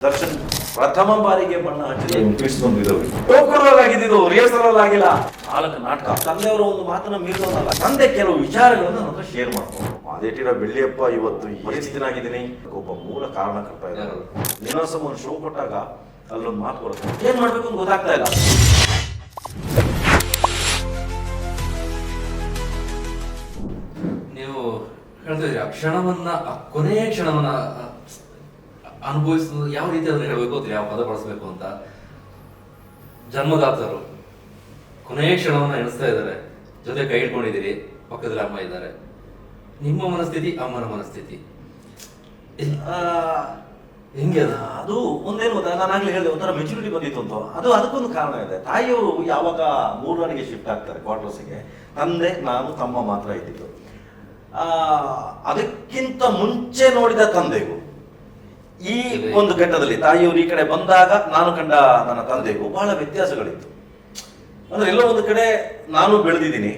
ದರ್ಶನ್ ಪ್ರಥಮ ಬಾರಿಗೆ ಬಣ್ಣ ಆಗಿದ್ದು ರಿಹರ್ಸಲ್ ಆಗಿಲ್ಲ ನಾಲ್ಕು ನಾಟಕ. ತಂದೆಯವರ ಒಂದು ಮಾತನ್ನ ಮೀರೋದಲ್ಲ ತಂದೆ ಕೆಲವು ವಿಚಾರಗಳನ್ನು ನನ್ನ ಶೇರ್ ಮಾಡ್ಕೊಂಡು ಅದೇಟಿರೋ ಬೆಳ್ಳಿಯಪ್ಪ ಇವತ್ತು ಪರಿಸ್ಥಿತಿನಾಗಿದ್ದೀನಿ ಒಬ್ಬ ಮೂಲ ಕಾರಣಕರ್ತ ಇದ್ದಾರೆ. ನಿನ್ನ ಒಂದು ಶೋ ಕೊಟ್ಟಾಗ ಅಲ್ಲೊಂದು ಮಾತು ಬರುತ್ತೆ. ಏನ್ ಮಾಡ್ಬೇಕು ಅಂತ ಗೊತ್ತಾಗ್ತಾ ಇಲ್ಲ. ನೀವು ಹೇಳ್ತಿದ್ರಿ ಆ ಕ್ಷಣವನ್ನ ಆ ಕೊನೆಯ ಕ್ಷಣವನ್ನ ಅನುಭವಿಸೋದು ಯಾವ ರೀತಿ ಅದನ್ನು ಹೇಳಬೇಕು ಅಥವಾ ಯಾವ ಪದ ಬಳಸಬೇಕು ಅಂತ? ಜನ್ಮದಾತರು ಕೊನೆಯ ಕ್ಷಣವನ್ನು ಎಣಿಸ್ತಾ ಇದ್ದಾರೆ. ಜೊತೆ ಕೈ ಇಟ್ಕೊಂಡಿದ್ದೀರಿ ಪಕ್ಕದಲ್ಲಿ ಅಮ್ಮ ಇದ್ದಾರೆ. ನಿಮ್ಮ ಮನಸ್ಥಿತಿ, ಅಮ್ಮನ ಮನಸ್ಥಿತಿ. ಹೆಂಗೆ ಅದು? ಒಂದೇನು ಗೊತ್ತಾ? ನಾನು ಆಗ್ಲೇ ಹೇಳಿದೆ, ಒಂಥರ ಮೆಚುರಿಟಿ ಬಂದಿತ್ತು ಅಂತ. ಅದು ಅದಕ್ಕೊಂದು ಕಾರಣ ಇದೆ. ತಾಯಿಯವರು ಯಾವಾಗ ಮೂರನಿಗೆ ಶಿಫ್ಟ್ ಆಗ್ತಾರೆ ಕ್ವಾರ್ಟರ್ಸ್ಗೆ ತಂದೆ, ನಾನು, ತಮ್ಮ ಮಾತ್ರ ಇದ್ದಿದ್ದು. ಅದಕ್ಕಿಂತ ಮುಂಚೆ ನೋಡಿದ ತಂದೆಗೂ ಈ ಒಂದು ಘಟ್ಟದಲ್ಲಿ ತಾಯಿಯವರು ಈ ಕಡೆ ಬಂದಾಗ ನಾನು ಕಂಡ ನನ್ನ ತಂದೆಗೂ ಬಹಳ ವ್ಯತ್ಯಾಸಗಳಿತ್ತು. ಅಂದ್ರೆ ಎಲ್ಲೋ ಒಂದು ಕಡೆ ನಾನು ಬೆಳೆದಿದ್ದೀನಿ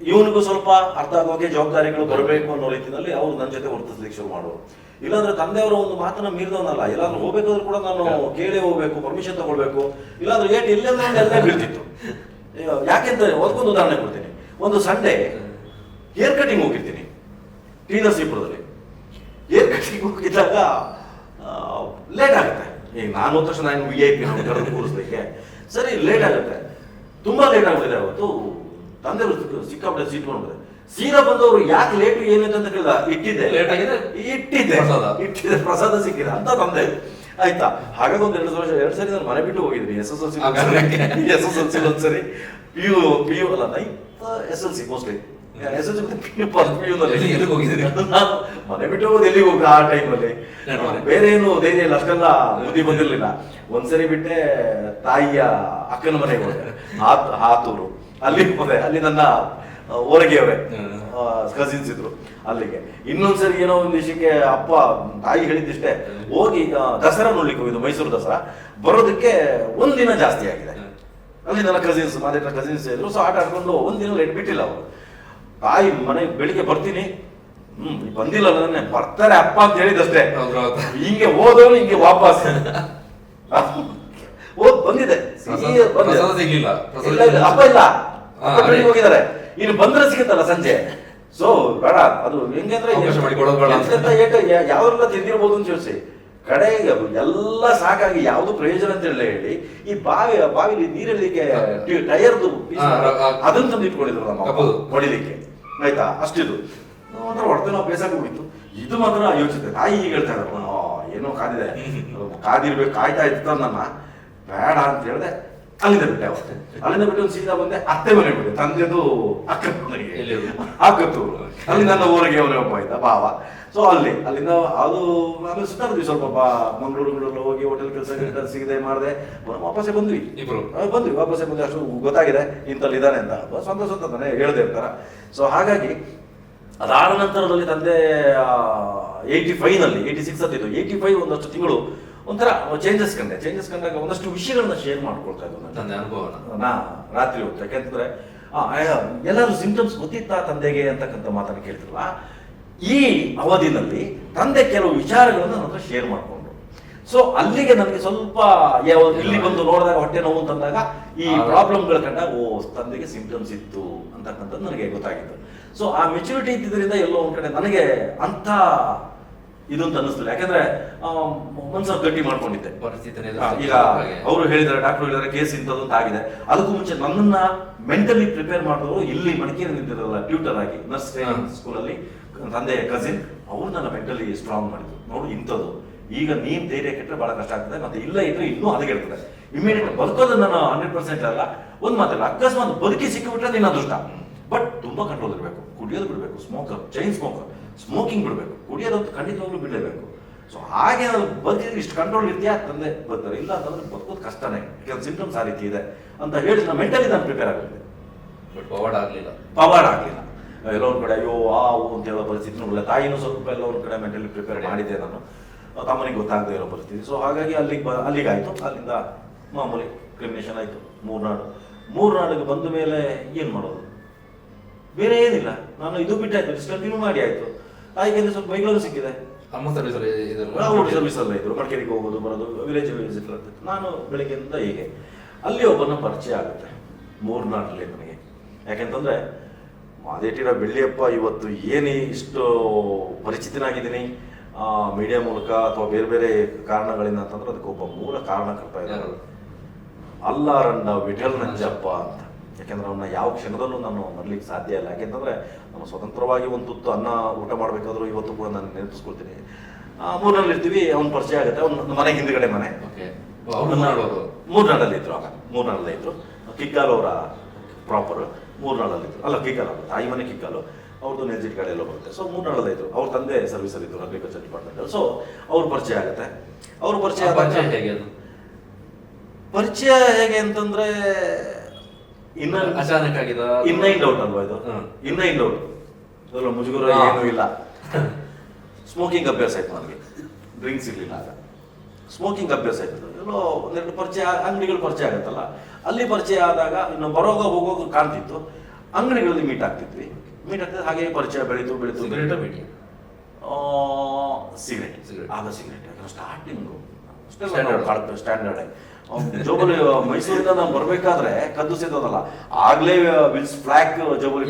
ಇವನಿಗೂ ಸ್ವಲ್ಪ ಅರ್ಥ ಆಗೋಕೆ ಜವಾಬ್ದಾರಿಗಳು ಬರಬೇಕು ಅನ್ನೋ ರೀತಿಯಲ್ಲಿ ಅವ್ರು ನನ್ನ ಜೊತೆ ವರ್ತಿಸ್ಲಿಕ್ಕೆ ಶುರು ಮಾಡೋರು ಇಲ್ಲಾಂದ್ರೆ ತಂದೆಯವರ ಒಂದು ಮಾತನ್ನ ಮೀರಿದವನಲ್ಲ ಎಲ್ಲಾದ್ರೂ ಹೋಗ್ಬೇಕಾದ್ರೂ ಕೂಡ ನಾನು ಕೇಳಿ ಹೋಗ್ಬೇಕು ಪರ್ಮಿಷನ್ ತಗೊಳ್ಬೇಕು. ಇಲ್ಲಾಂದ್ರೆ ಏಟ್ ಎಲ್ಲ ಬೀಳ್ತಿತ್ತು. ಯಾಕೆಂದ್ರೆ ಅದಕ್ಕೊಂದು ಉದಾಹರಣೆ ಕೊಡ್ತೀನಿ. ಒಂದು ಸಂಡೇ ಹೇರ್ ಕಟಿಂಗ್ ಹೋಗಿರ್ತೀನಿ. ಟಿ ನರಸೀಪುರದಲ್ಲಿ. ಹೇರ್ ಕಟಿಂಗ್ ಹೋಗಿದ್ದಾಗ ಲೇಟ್ ಆಗುತ್ತೆ. ಈಗ ನಾನು ಹೋದ ತಕ್ಷಣ ನಾನು ವಿ ಐ ಪಿ ಕರೆದು ಕೂರಿಸ್ಲಿಕ್ಕೆ. ಸರಿ ಲೇಟ್ ಆಗುತ್ತೆ. ತುಂಬಾ ಲೇಟ್ ಆಗ್ಬಿಟ್ಟಿದೆ ಅವತ್ತು. ತಂದೆ ಸಿಕ್ಕಾಪಟ್ಟೆ ಸೀಟ್ ಮಾಡಿದ್ರೆ ಸೀರಾ ಬಂದವರು ಯಾಕೆ ಲೇಟ್ ಏನಿದೆ ಅಂತ ಕೇಳಿದ? ಇಟ್ಟಿದ್ದೆ. ಲೇಟ್ ಆಗಿದೆ? ಇಟ್ಟಿದ್ದೆ. ಪ್ರಸಾದ. ಇಟ್ಟಿದ್ದೆ ಪ್ರಸಾದ ಸಿಕ್ಕಿದೆ ಅಂತ ತಂದೆ. ಆಯ್ತಾ? ಹಾಗಾಗಿ ಒಂದು ಎರಡು ವರ್ಷ ಎರಡು ಸರಿ ನಾನು ಮನೆ ಬಿಟ್ಟು ಹೋಗಿದ್ದೀನಿ. S S L C. S S L C ಒಂದ್ಸರಿ. ಪಿ ಯು ಪಿ ಯು ಅಲ್ಲ ninth S L C mostly S L C P U P U? ನಾನು ಬಿಟ್ಟು ಹೋಗೋದು ಎಲ್ಲಿಗೆ ಹೋಗ್ತಾ ಆ ಟೈಮಲ್ಲಿ. ಬೇರೆ ಏನು ಧೈರ್ಯ ಇಲ್ಲ ಅಷ್ಟೆಲ್ಲ ಬುದ್ಧಿ ಬಂದಿರ್ಲಿಲ್ಲ. ಒಂದ್ಸರಿ ಬಿಟ್ಟೆ ತಾಯಿಯ ಅಕ್ಕನ ಮನೆಗೆ ಹೋದೆ. ಹಾತ್ ಹಾತೂರು. ಅಲ್ಲಿ ಹೋದೆ. ಅಲ್ಲಿ ನನ್ನ ಹ್ಮ್. ಕಸಿನ್ಸ್ ಇದ್ರು ಅಲ್ಲಿಗೆ. ಇನ್ನೊಂದ್ಸರಿ ಏನೋ ಒಂದು ವಿಷಯಕ್ಕೆ ಅಪ್ಪ ತಾಯಿ ಹೇಳಿದ್ದಿಷ್ಟೇ ಹೋಗಿ ಈಗ ದಸರಾ ನೋಡ್ಲಿಕ್ಕೆ ಹೋಗಿದ್ದು ಮೈಸೂರು ದಸರಾ. ಬರೋದಕ್ಕೆ ಒಂದಿನ ಜಾಸ್ತಿ ಆಗಿದೆ. ಅಲ್ಲಿ ನನ್ನ ಕಸಿನ್ಸ್ ಮಾದೇಟ್ರ ಕಸಿನ್ಸ್ ಇದ್ರು. ಸೊ ಆಟ ಆಡ್ಕೊಂಡು ಒಂದಿನ ಲೇಟ್ ಬಿಟ್ಟಿಲ್ಲ ಅವರು. ತಾಯಿ ಮನೆಗೆ ಬೆಳಿಗ್ಗೆ ಬರ್ತೀನಿ. ಹ್ಮ್ ಬಂದಿಲ್ಲ ಅನ್ನೋದನ್ನೇ. ಬರ್ತಾರೆ ಅಪ್ಪ ಅಂತ ಹೇಳಿದಷ್ಟೇ. ಹಿಂಗೆ ಹೋದವನು ಹಿಂಗೆ ವಾಪಸ್. ಓದ್ ಬಂದಿದೆ. ಸಿಗ್ಲಿಲ್ಲ. ಇಲ್ಲ, ಇಲ್ಲ, ಅಪ್ಪ ಇಲ್ಲ. ಹೋಗಿದ್ದಾರೆ. ಇನ್ನು ಬಂದ್ರೆ ಸಿಗುತ್ತಲ್ಲ ಸಂಜೆ. ಸೊ ಬೇಡ. ಅದು ಹೆಂಗೆ ಅಂದ್ರೆ ಯಾವ್ದೆಲ್ಲ ತಿಂದಿರ್ಬೋದು ಅಂತ ಯೋಚಿಸಿ. ಕಡೆಗೆ ಎಲ್ಲ ಸಾಕಾಗಿ ಯಾವ್ದು ಪ್ರಯೋಜನ ಅಂತ ಹೇಳಿ ಹೇಳಿ. ಈ ಬಾವಿ ಬಾವಿಲಿ ನೀರಲ್ಲಿಗೆ ಟೈರ್ದು ಅದನ್ನ ತಂದು ಇಟ್ಕೊಂಡಿದ್ರು ನಮ್ಮ ಹೊಡಿಲಿಕ್ಕೆ. ಆಯ್ತಾ? ಅಷ್ಟಿದು. ಒಂಥರ ಹೊಡೆತ ನಾವು ಬೇಸಾಗಿ ಹೋಗಿತ್ತು. ಇದು ಮಾತ್ರ ಯೋಚಿಸಿದೆ. ತಾಯಿ ಈಗ ಹೇಳ್ತಾ ಇದ್ರು ಅವನು ಏನೋ ಕಾದಿದೆ. ಕಾದಿರ್ಬೇಕು ಕಾಯ್ತಾ ಇತ್ತು ನನ್ನ ಬೇಡ ಅಂತ ಹೇಳಿದೆ. ಅಲ್ಲಿಂದ ಬಿಟ್ಟೆ ಅವತ್ತೆ. ಅಲ್ಲಿಂದ ಬಿಟ್ಟು ಒಂದು ಸೀದಾ ಬಂದೆ ಅತ್ತೆ ಮನೆ ಬಿಟ್ಟೆ ತಂದೆದು ಅಕ್ಕ ಮನೆಗೆ. ಅಲ್ಲಿ ನನ್ನ ಊರಿಗೆ ಅವನೇ ಒಬ್ಬ ಇದ್ದ ಭಾವ. ಸೊ ಅಲ್ಲಿ ಅಲ್ಲಿಂದ ಅದು ಆಮೇಲೆ ಸುತ್ತಾಡಿದ್ವಿ ಸ್ವಲ್ಪ ಬಾ ಮಂಗಳೂರು ಮಂಗಳೂರು ಹೋಗಿ ಹೋಟೆಲ್ ಕೆಲಸ ಸಿಗದೆ ಮಾಡಿದೆ. ವಾಪಸ್ಸೇ ಬಂದ್ವಿ. ಇಬ್ರು? ಬಂದ್ವಿ. ವಾಪಸ್ಸೇ ಬಂದ್ವಿ. ಅಷ್ಟು ಗೊತ್ತಾಗಿದೆ. ಇಂತಲ್ಲಿ ಇದ್ದಾನೆ ಅಂತ. ಸ್ವಂತ ಸ್ವಂತ ತಾನೇ ಹೇಳ್ದೆ ಇರ್ತಾರ ಸೊ ಹಾಗಾಗಿ ಅದಾದ ನಂತರದಲ್ಲಿ ತಂದೆ ಏಯ್ಟಿ ಫೈವ್ನಲ್ಲಿ ಏಯ್ಟಿ ಸಿಕ್ಸ್ ಅಂತಿದ್ದು ಏಯ್ಟಿ ಫೈವ್ ಒಂದಷ್ಟು ತಿಂಗಳು ಒಂಥರ ಚೇಂಜಸ್ ಕಂಡೆ. ಚೇಂಜಸ್ ಕಂಡಾಗ ಒಂದಷ್ಟು ವಿಷಯಗಳನ್ನ ಶೇರ್ ಮಾಡ್ಕೊಳ್ತಾ ಇದ್ದು ನನ್ನ ತಂದೆ ಅನುಭವ ನಾ ರಾತ್ರಿ ಹೊತ್ತು. ಯಾಕೆಂತಂದ್ರೆ ಎಲ್ಲರೂ ಸಿಂಪ್ಟಮ್ಸ್ ಗೊತ್ತಿತ್ತಾ ತಂದೆಗೆ ಅಂತಕ್ಕಂಥ ಮಾತನ್ನು ಕೇಳ್ತಿರಲ್ಲ ಈ ಅವಧಿನಲ್ಲಿ ತಂದೆ ಕೆಲವು ವಿಚಾರಗಳನ್ನು ನನ್ನ ಹತ್ರ ಶೇರ್ ಮಾಡ್ಕೊಂಡ್ರು ಸೊ ಅಲ್ಲಿಗೆ ನನಗೆ ಸ್ವಲ್ಪ ಇಲ್ಲಿ ಬಂದು ನೋಡಿದಾಗ ಹೊಟ್ಟೆ ನೋವು ಅಂತಂದಾಗ ಈ ಪ್ರಾಬ್ಲಮ್ಗಳ ಪ್ರಾಬ್ಲಮ್ಗಳು ಕಂಡಾಗ ಓ ತಂದೆಗೆ ಸಿಂಪ್ಟಮ್ಸ್ ಇತ್ತು ಅಂತಕ್ಕಂಥದ್ದು ನನಗೆ ಗೊತ್ತಾಗಿತ್ತು. ಸೊ ಆ ಮೆಚುರಿಟಿ ಇದ್ದಿದ್ದರಿಂದ ಎಲ್ಲೋ ಒಂದ್ ಕಡೆ ನನಗೆ ಅಂತ ಇದು ಅಂತ ಅನ್ನಿಸ್ತಿಲ್ಲ. ಯಾಕಂದ್ರೆ ಆ, ಮನ್ಸಲ್ಲಿ ಗಟ್ಟಿ ಮಾಡ್ಕೊಂಡಿದ್ದೆ. ಈಗ ಅವರು ಹೇಳಿದಾರೆ ಡಾಕ್ಟರ್ ಹೇಳಿದಾರೆ ಕೇಸ್ ಇಂಥದ್ದು ಅಂತ ಆಗಿದೆ. ಅದಕ್ಕೂ ಮುಂಚೆ ನನ್ನನ್ನ ಮೆಂಟಲಿ ಪ್ರಿಪೇರ್ ಮಾಡಿದವರು ಇಲ್ಲಿ ಮಡಿಕೇರಿ ನಿಂತಿರಲ್ಲ ಟ್ಯೂಟರ್ ಆಗಿ ನರ್ಸ್ ಟ್ರೈನಿಂಗ್ ಅಲ್ಲಿ ಸ್ಕೂಲಲ್ಲಿ ತಂದೆ ಕಸಿನ್ ಅವ್ರು ನನ್ನ ಮೆಂಟಲಿ ಸ್ಟ್ರಾಂಗ್ ಮಾಡಿದ್ರು. ನೋಡು ಇಂಥದ್ದು. ಈಗ ನೀನ್ ಧೈರ್ಯ ಕೆಟ್ಟರೆ ಬಹಳ ಕಷ್ಟ ಆಗ್ತದೆ ಮತ್ತೆ ಇಲ್ಲ ಇದ್ರೆ ಇನ್ನೂ ಹದಗೆಡ್ತದೆ. ಇಮಿಡಿಯೇಟ್ ಬದುಕೋದು ನಾನು ಹಂಡ್ರೆಡ್ ಪರ್ಸೆಂಟ್ ಅಲ್ಲ. ಒಂದ್ ಮಾತಲ್ಲ ಅಕಸ್ಮಾತ್ ಬದುಕಿ ಸಿಕ್ಕಿಬಿಟ್ರೆ ನಿನ್ನ ಅದೃಷ್ಟ. ತುಂಬಾ ಕಂಟ್ರೋಲ್ ಇರಬೇಕು. ಕುಡಿಯೋದು ಬಿಡಬೇಕು. ಸ್ಮೋಕರ್ ಚೈನ್ ಸ್ಮೋಕರ್ ಸ್ಮೋಕಿಂಗ್ ಬಿಡಬೇಕು. ಕುಡಿಯೋದಂತೂ ಖಂಡಿತವಾಗ್ಲೂ ಬಿಡಲೇಬೇಕು. ಸೊ ಹಾಗೆ ನಾನು ಬದುಕಿದ್ರೆ ಇಷ್ಟು ಕಂಟ್ರೋಲ್ ಇದೆಯಾ ತಂದೆ ಬರ್ತಾರೆ ಇಲ್ಲ ಅಂತಂದ್ರೆ ಬದುಕೋದು ಕಷ್ಟನೇ. ಯಾಕಂದ್ರೆ ಸಿಂಪ್ಟಮ್ಸ್ ಆ ರೀತಿ ಇದೆ ಅಂತ ಹೇಳಿ ನಾನು ಮೆಂಟಲಿ ನಾನು ಪ್ರಿಪೇರ್ ಆಗುತ್ತೆ ಬಟ್ ಪವರ್ಡ್ ಆಗಲಿಲ್ಲ. ಪವರ್ಡ್ ಆಗಲಿಲ್ಲ. ಎಲ್ಲೋ ಒಂದು ಕಡೆ ಅಯ್ಯೋ ಆ ಅಂತ ಹೇಳೋ ಪರಿಸ್ಥಿತಿ ನೋಡಲ್ಲ ತಾಯಿನೂ ಸ್ವಲ್ಪ ಎಲ್ಲವ್ರ ಒಂದು ಕಡೆ ಮೆಂಟಲಿ ಪ್ರಿಪೇರ್ ಮಾಡಿದ್ದೆ ನಾನು. ತಮ್ಮನಿಗೆ ಗೊತ್ತಾಗದೆ ಇರೋ ಪರಿಸ್ಥಿತಿ. ಸೊ ಹಾಗಾಗಿ ಅಲ್ಲಿಗೆ ಬ ಅಲ್ಲಿಗಾಯಿತು ಅಲ್ಲಿಂದ ಮಾಮೂಲಿ ಕ್ರಿಮಿನೇಷನ್ ಆಯಿತು. ಮೂರ್ನಾಡು. ಮೂರ್ನಾಡಿಗೆ ಬಂದ ಮೇಲೆ ಏನು ಮಾಡೋದು? ಬೇರೆ ಏನಿಲ್ಲ. ನಾನು ಇದು ಬಿಟ್ಟಾಯ್ತು ಡಿಸ್ಕಂಟಿನ್ಯೂ ಮಾಡಿ ಆಯ್ತು. ಅದಕ್ಕೆ ಸ್ವಲ್ಪ ಬೈಗಳು ಸಿಕ್ಕಿದೆ. ಅಮ್ಮ ಸರ್ವಿಸ್ ನಾವು ಸರ್ವಿಸ್ ಅಲ್ಲ ಇದ್ರು ಮಡಿಕೇರಿಗೆ ಹೋಗೋದು ಬರೋದು ವಿಲೇಜ್ ವಿಸಿಟ್ ಅಂತ ನಾನು ಬೆಳಗ್ಗೆಯಿಂದ ಹೀಗೆ. ಅಲ್ಲಿ ಒಬ್ಬನ ಪರಿಚಯ ಆಗುತ್ತೆ ಮೂರ್ನಾಡಲ್ಲಿ ನನಗೆ ಯಾಕೆಂತಂದ್ರೆ ಮಾದೇಟಿರ ಬೆಳ್ಳಿಯಪ್ಪ ಇವತ್ತು ಏನು ಇಷ್ಟು ಪರಿಚಿತನಾಗಿದ್ದೀನಿ ಮೀಡಿಯಾ ಮೂಲಕ ಅಥವಾ ಬೇರೆ ಬೇರೆ ಕಾರಣಗಳಿಂದ ಅಂತಂದ್ರೆ ಅದಕ್ಕೆ ಒಬ್ಬ ಮೂಲ ಕಾರಣಕರ್ತ ಇದ್ದಾರೆ? ಅಲ್ಲಾರಂಡ ವಿಠಲ್ ನಂಜಪ್ಪ ಅಂತ. ಯಾಕೆಂದ್ರೆ ಅವನ್ನ ಯಾವ ಕ್ಷಣದಲ್ಲೂ ನಾನು ಮರಲಿಕ್ಕೆ ಸಾಧ್ಯ ಇಲ್ಲ. ಯಾಕೆಂದ್ರೆ ನಾನು ಸ್ವತಂತ್ರವಾಗಿ ಒಂದು ತುತ್ತು ಅನ್ನ ಊಟ ಮಾಡಬೇಕಾದ್ರೂ ಇವತ್ತು ಕೂಡ ನಾನು ನೆನಪಿಸ್ಕೊಳ್ತೀನಿ. ಮೂರಲ್ಲಿ ಇರ್ತೀವಿ ಅವ್ನ ಪರಿಚಯ ಆಗುತ್ತೆ. ಅವ್ನ ಮನೆ ಹಿಂದ್ಗಡೆ ಮನೆ. ಮೂರ್ನಾಡಲ್ಲಿ ಇದ್ರು ಆಗ. ಮೂರ್ನಾಡಲ್ಲೇ ಇದ್ರು. ಕಿಕ್ಕಾಲ್ ಅವರ ಪ್ರಾಪರ್ ಮೂರ್ನಾಡಲ್ಲಿ ಇದ್ರು. ಅಲ್ಲ ಕಿಕ್ಕಾಲ್ ಅವ್ರ. ತಾಯಿ ಮನೆ ಕಿಕ್ಕಾಲು. ಅವ್ರದ್ದು ನೆಜಿಟ್ ಕಡೆ ಎಲ್ಲ ಬರುತ್ತೆ. ಸೊ ಮೂರ್ನಾಡಲ್ಲೇ ಇದ್ರು. ಅವ್ರ ತಂದೆ ಸರ್ವಿಸಲ್ಲಿ ಇದ್ರು ಅಗ್ರಿಕಲ್ಚರ್ ಡಿಪಾರ್ಟ್ಮೆಂಟ್ ಸೊ ಅವ್ರ ಪರಿಚಯ ಆಗುತ್ತೆ. ಅವ್ರ ಪರಿಚಯ ಪರಿಚಯ ಹೇಗೆ ಅಂತಂದ್ರೆ ಇನ್ನ ಅಚಾನಕ್ ಆಗಿದ ಇನ್ನ ಇನ್ ಔಟ್ ಅಲ್ವಾ ಇದು. ಇನ್ನ ಇನ್ ಔಟ್ ಅದರ ಮುಜುಗರ ಏನೂ ಇಲ್ಲ. ಸ್ಮೋಕಿಂಗ್ ಅಭ್ಯಾಸ ಆಯ್ತು ನನಗೆ. ಡ್ರಿಂಕ್ಸ್ ಇರಲಿಲ್ಲ ಆಗ. ಸ್ಮೋಕಿಂಗ್ ಅಭ್ಯಾಸ ಆಯ್ತು. ಎಲ್ಲೋ ಒಂದೆರಡು ಪರಿಚಯ ಅಂಗಡಿಗಳು ಪರಿಚಯ ಆಗುತ್ತಲ್ಲ? ಅಲ್ಲಿ ಪರಿಚಯ ಆದಾಗ ಇನ್ನು ಬರೋಗ ಹೋಗೋಗ ಕಾಣ್ತಿತ್ತು. ಅಂಗಡಿಗಳಲ್ಲಿ ಮೀಟ್ ಆಗ್ತಿದ್ವಿ. ಮೀಟ್ ಆಗ್ತಿದ್ರೆ ಹಾಗೆ ಪರಿಚಯ ಬೆಳೀತು ಬೆಳೀತು ಸಿಗರೇಟ್ ಸಿಗರೇಟ್. ಆಗ ಸಿಗರೇಟ್ ಸ್ಟಾರ್ಟಿಂಗು ಸ್ಟ್ಯಾಂಡರ್ಡ್ ಸ್ಟ್ಯಾಂಡರ್ಡ್ ಜೋಬಲಿ ಮೈಸೂರಿಂದ ನಾವು ಬರ್ಬೇಕಾದ್ರೆ ಕದ್ದು ಸೇದೋದಲ್ಲ. ಆಗ್ಲೇ Wills flake ಜೋಬಲಿ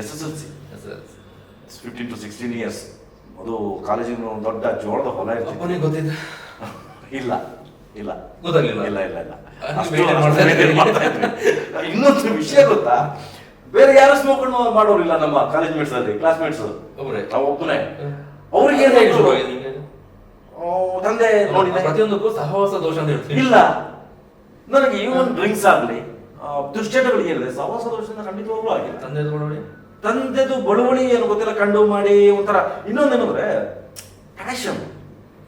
S S L C fifteen to sixteen years ಅದು ಕಾಲೇಜಿನ ಒಂದು ದೊಡ್ಡ ಜೋಳದ ಹೊಲ ಇರ್ತಿತ್ತು. ಗೊತ್ತಿದ್ದ ಇಲ್ಲ ಇಲ್ಲ. ಗೊತ್ತಾಗಿಲ್ಲ ಇಲ್ಲ ಇಲ್ಲ ಇಲ್ಲ. ಇನ್ನೊಂದು ವಿಷಯ ಗೊತ್ತಾ? ಬೇರೆ ಯಾರು ಸ್ಮೋಕ್ ಮಾಡೋರಿಲ್ಲ ನಮ್ಮ ಕಾಲೇಜ್ ಮೇಟ್ಸ್ ಅಲ್ಲಿ ಕ್ಲಾಸ್ಮೇಟ್ಸ್ ಒಬ್ರೇ? ನಾವು ಒಬ್ಬನೇ. ಅವ್ರಿಗೆ ಏನಾಯ್ತು? ತಂದೆ ನೋಡಿದೆ. ಪ್ರತಿಯೊಂದಕ್ಕೂ ಸಹವಾಸ ದೋಷ ಅಂತ ಹೇಳ್ತೀನಿ ಇಲ್ಲ. ನನಗೆ ಈವನ್ ಡ್ರಿಂಕ್ಸ್ ಆಗಲಿ ದುಶ್ಚಟಗಳಿಗೆ ಏನಿದೆ ಸಹವಾಸ ದೋಷದಿಂದ ಖಂಡಿತವಾಗ್ಲೂ ಆಗಿಲ್ಲ. ತಂದೆ ನೋಡಿ ತಂದೆದು ಬಳುವಳಿ ಏನು ಗೊತ್ತಿಲ್ಲ ಕಂಡು ಮಾಡಿ ಒಂಥರ. ಇನ್ನೊಂದೇನಂದ್ರೆ ಪ್ಯಾಷನ್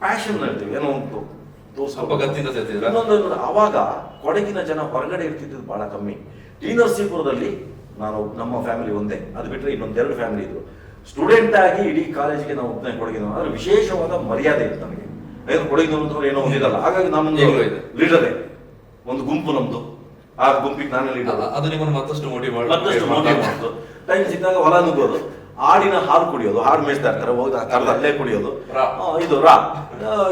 ಪ್ಯಾಶನ್ ಹೇಳ್ತೀವಿ ಏನೋ ಒಂದು? ಇನ್ನೊಂದು ಅವಾಗ ಕೊಡಗಿನ ಜನ ಹೊರಗಡೆ ಇರ್ತಿದ್ದು ಬಹಳ ಕಮ್ಮಿ. ಟಿ ನರಸೀಪುರದಲ್ಲಿ ನಾನು ನಮ್ಮ ಫ್ಯಾಮಿಲಿ ಒಂದೇ. ಅದು ಬಿಟ್ಟರೆ ಇನ್ನೊಂದೆರಡು ಫ್ಯಾಮಿಲಿ ಇದ್ರು. ಸ್ಟೂಡೆಂಟ್ ಆಗಿ ಇಡೀ ಕಾಲೇಜಿಗೆ ನಾವು ಒಬ್ಬನೇ ಕೊಡಗಿನ ಆದ್ರೆ ವಿಶೇಷವಾದ ಮರ್ಯಾದೆ ಇತ್ತು ನನಗೆ ಏನು ಕೊಡಗಿನ ಅಂತವ್ರು ಏನೋ ಒಂದಿದಲ್ಲ. ಹಾಗಾಗಿ ನಮ್ಮೊಂದು ಲೀಡರ್ ಒಂದು ಗುಂಪು ನಮ್ದು. ಆ ಗುಂಪಿಗೆ ನಾನೇ ಲೀಡರ್. ಅದು ನಿಮ್ಮನ್ನು ಮತ್ತಷ್ಟು ಮೋಟಿವ್ ಮತ್ತಷ್ಟು ಮೋಟಿವ್ ಮಾಡೋದು ಟೈಮ್ ಸಿಕ್ಕಾಗ ಹೊಲ ನುಗ್ಗೋದು. ಆಡಿನ ಹಾಲು ಕುಡಿಯೋದು. ಹಾಡು ಮೇಯಿಸ್ತಾ ಇರ್ತಾರೆ. ಹೋಗಿ ಕರೆದ ಅಲ್ಲೇ ಕುಡಿಯೋದು. ರಾ. ಇದು ರಾ.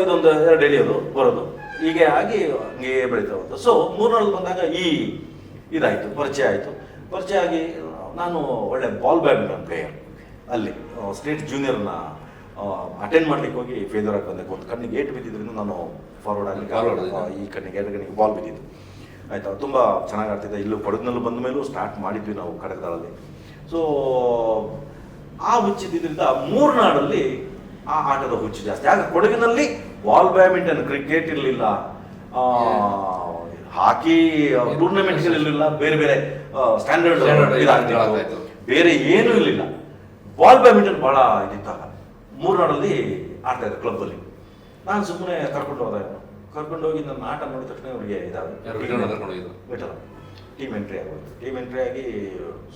ಇದೊಂದು ಎರಡು ಎಳಿಯೋದು ಬರೋದು. ಹೀಗೆ ಆಗಿ ಹಂಗೆ ಬೆಳೀತಾ ಹೋಗ್ತು. ಸೊ ಮೂರ್ನಾಳು ಬಂದಾಗ ಈ ಇದಾಯ್ತು. ಪರಿಚಯ ಆಯಿತು. ಪರಿಚಯ ಆಗಿ ನಾನು ಒಳ್ಳೆ ಬಾಲ್ ಬ್ಯಾಡ್ಮಿಂಟನ್ ಪ್ಲೇಯರ್ ಅಲ್ಲಿ ಸ್ಟೇಟ್ ಜೂನಿಯರ್ನ ಅಟೆಂಡ್ ಮಾಡ್ಲಿಕ್ಕೆ ಹೋಗಿ ಫೇದರ್ ಆಗಿ ಬಂದೆ. ಒಂದು ಕಣ್ಣಿಗೆ ಏಟ್ ಬಿದ್ದಿದ್ರಿಂದ ನಾನು ಫಾರ್ವರ್ಡ್ ಆಗಿ ಆಗಲಿ ಈ ಕಣ್ಣಿಗೆ ಎರಡು ಕಣ್ಣಿಗೆ ಬಾಲ್ ಬಿದ್ದಿದ್ದು. ಆಯ್ತಾ? ತುಂಬ ಚೆನ್ನಾಗಿ ಆಡ್ತಿದ್ದೆ. ಇಲ್ಲೂ ಕೊಡಗಿನಲ್ಲಿ ಬಂದ ಮೇಲೂ ಸ್ಟಾರ್ಟ್ ಮಾಡಿದ್ವಿ ನಾವು ಕಡಗದಾಳಲ್ಲಿ. ಸೊ ಆ ಹುಚ್ಚಿದ್ರಿಂದ ಮೂರ್ನಾಡಲ್ಲಿ ಆ ಆಟದ ಹುಚ್ಚು ಜಾಸ್ತಿ. ಆಗ ಕೊಡಗಿನಲ್ಲಿ ಬಾಲ್ ಬ್ಯಾಡ್ಮಿಂಟನ್ ಕ್ರಿಕೆಟ್ ಇರಲಿಲ್ಲ. ಹಾಕಿ ಟೂರ್ನಮೆಂಟ್ಗಳಿರಲಿಲ್ಲ ಬೇರೆ ಬೇರೆ ಸ್ಟ್ಯಾಂಡರ್ಡ್ ಬೇರೆ ಏನೂ ಇರಲಿಲ್ಲ. ಬಾಲ್ ಬ್ಯಾಡ್ಮಿಂಟನ್ ಬಹಳ ಇದಿತ್ತಾಗ ಮೂರ್ನಾಡಲ್ಲಿ ಆಡ್ತಾ ಇದ್ದೆ ಕ್ಲಬ್ಬಲ್ಲಿ ನಾನು ಸುಮ್ಮನೆ ಕರ್ಕೊಂಡು ಹೋದೆ ಕರ್ಕೊಂಡು ಹೋಗಿ ನನ್ನ ಆಟ ನೋಡಿದ ತಕ್ಷಣ ಅವರಿಗೆ ಯಾರು ಬೆಟರ್ ಟೀಮ್ ಎಂಟ್ರಿ ಆಗೋದು ಟೀಮ್ ಎಂಟ್ರಿ ಆಗಿ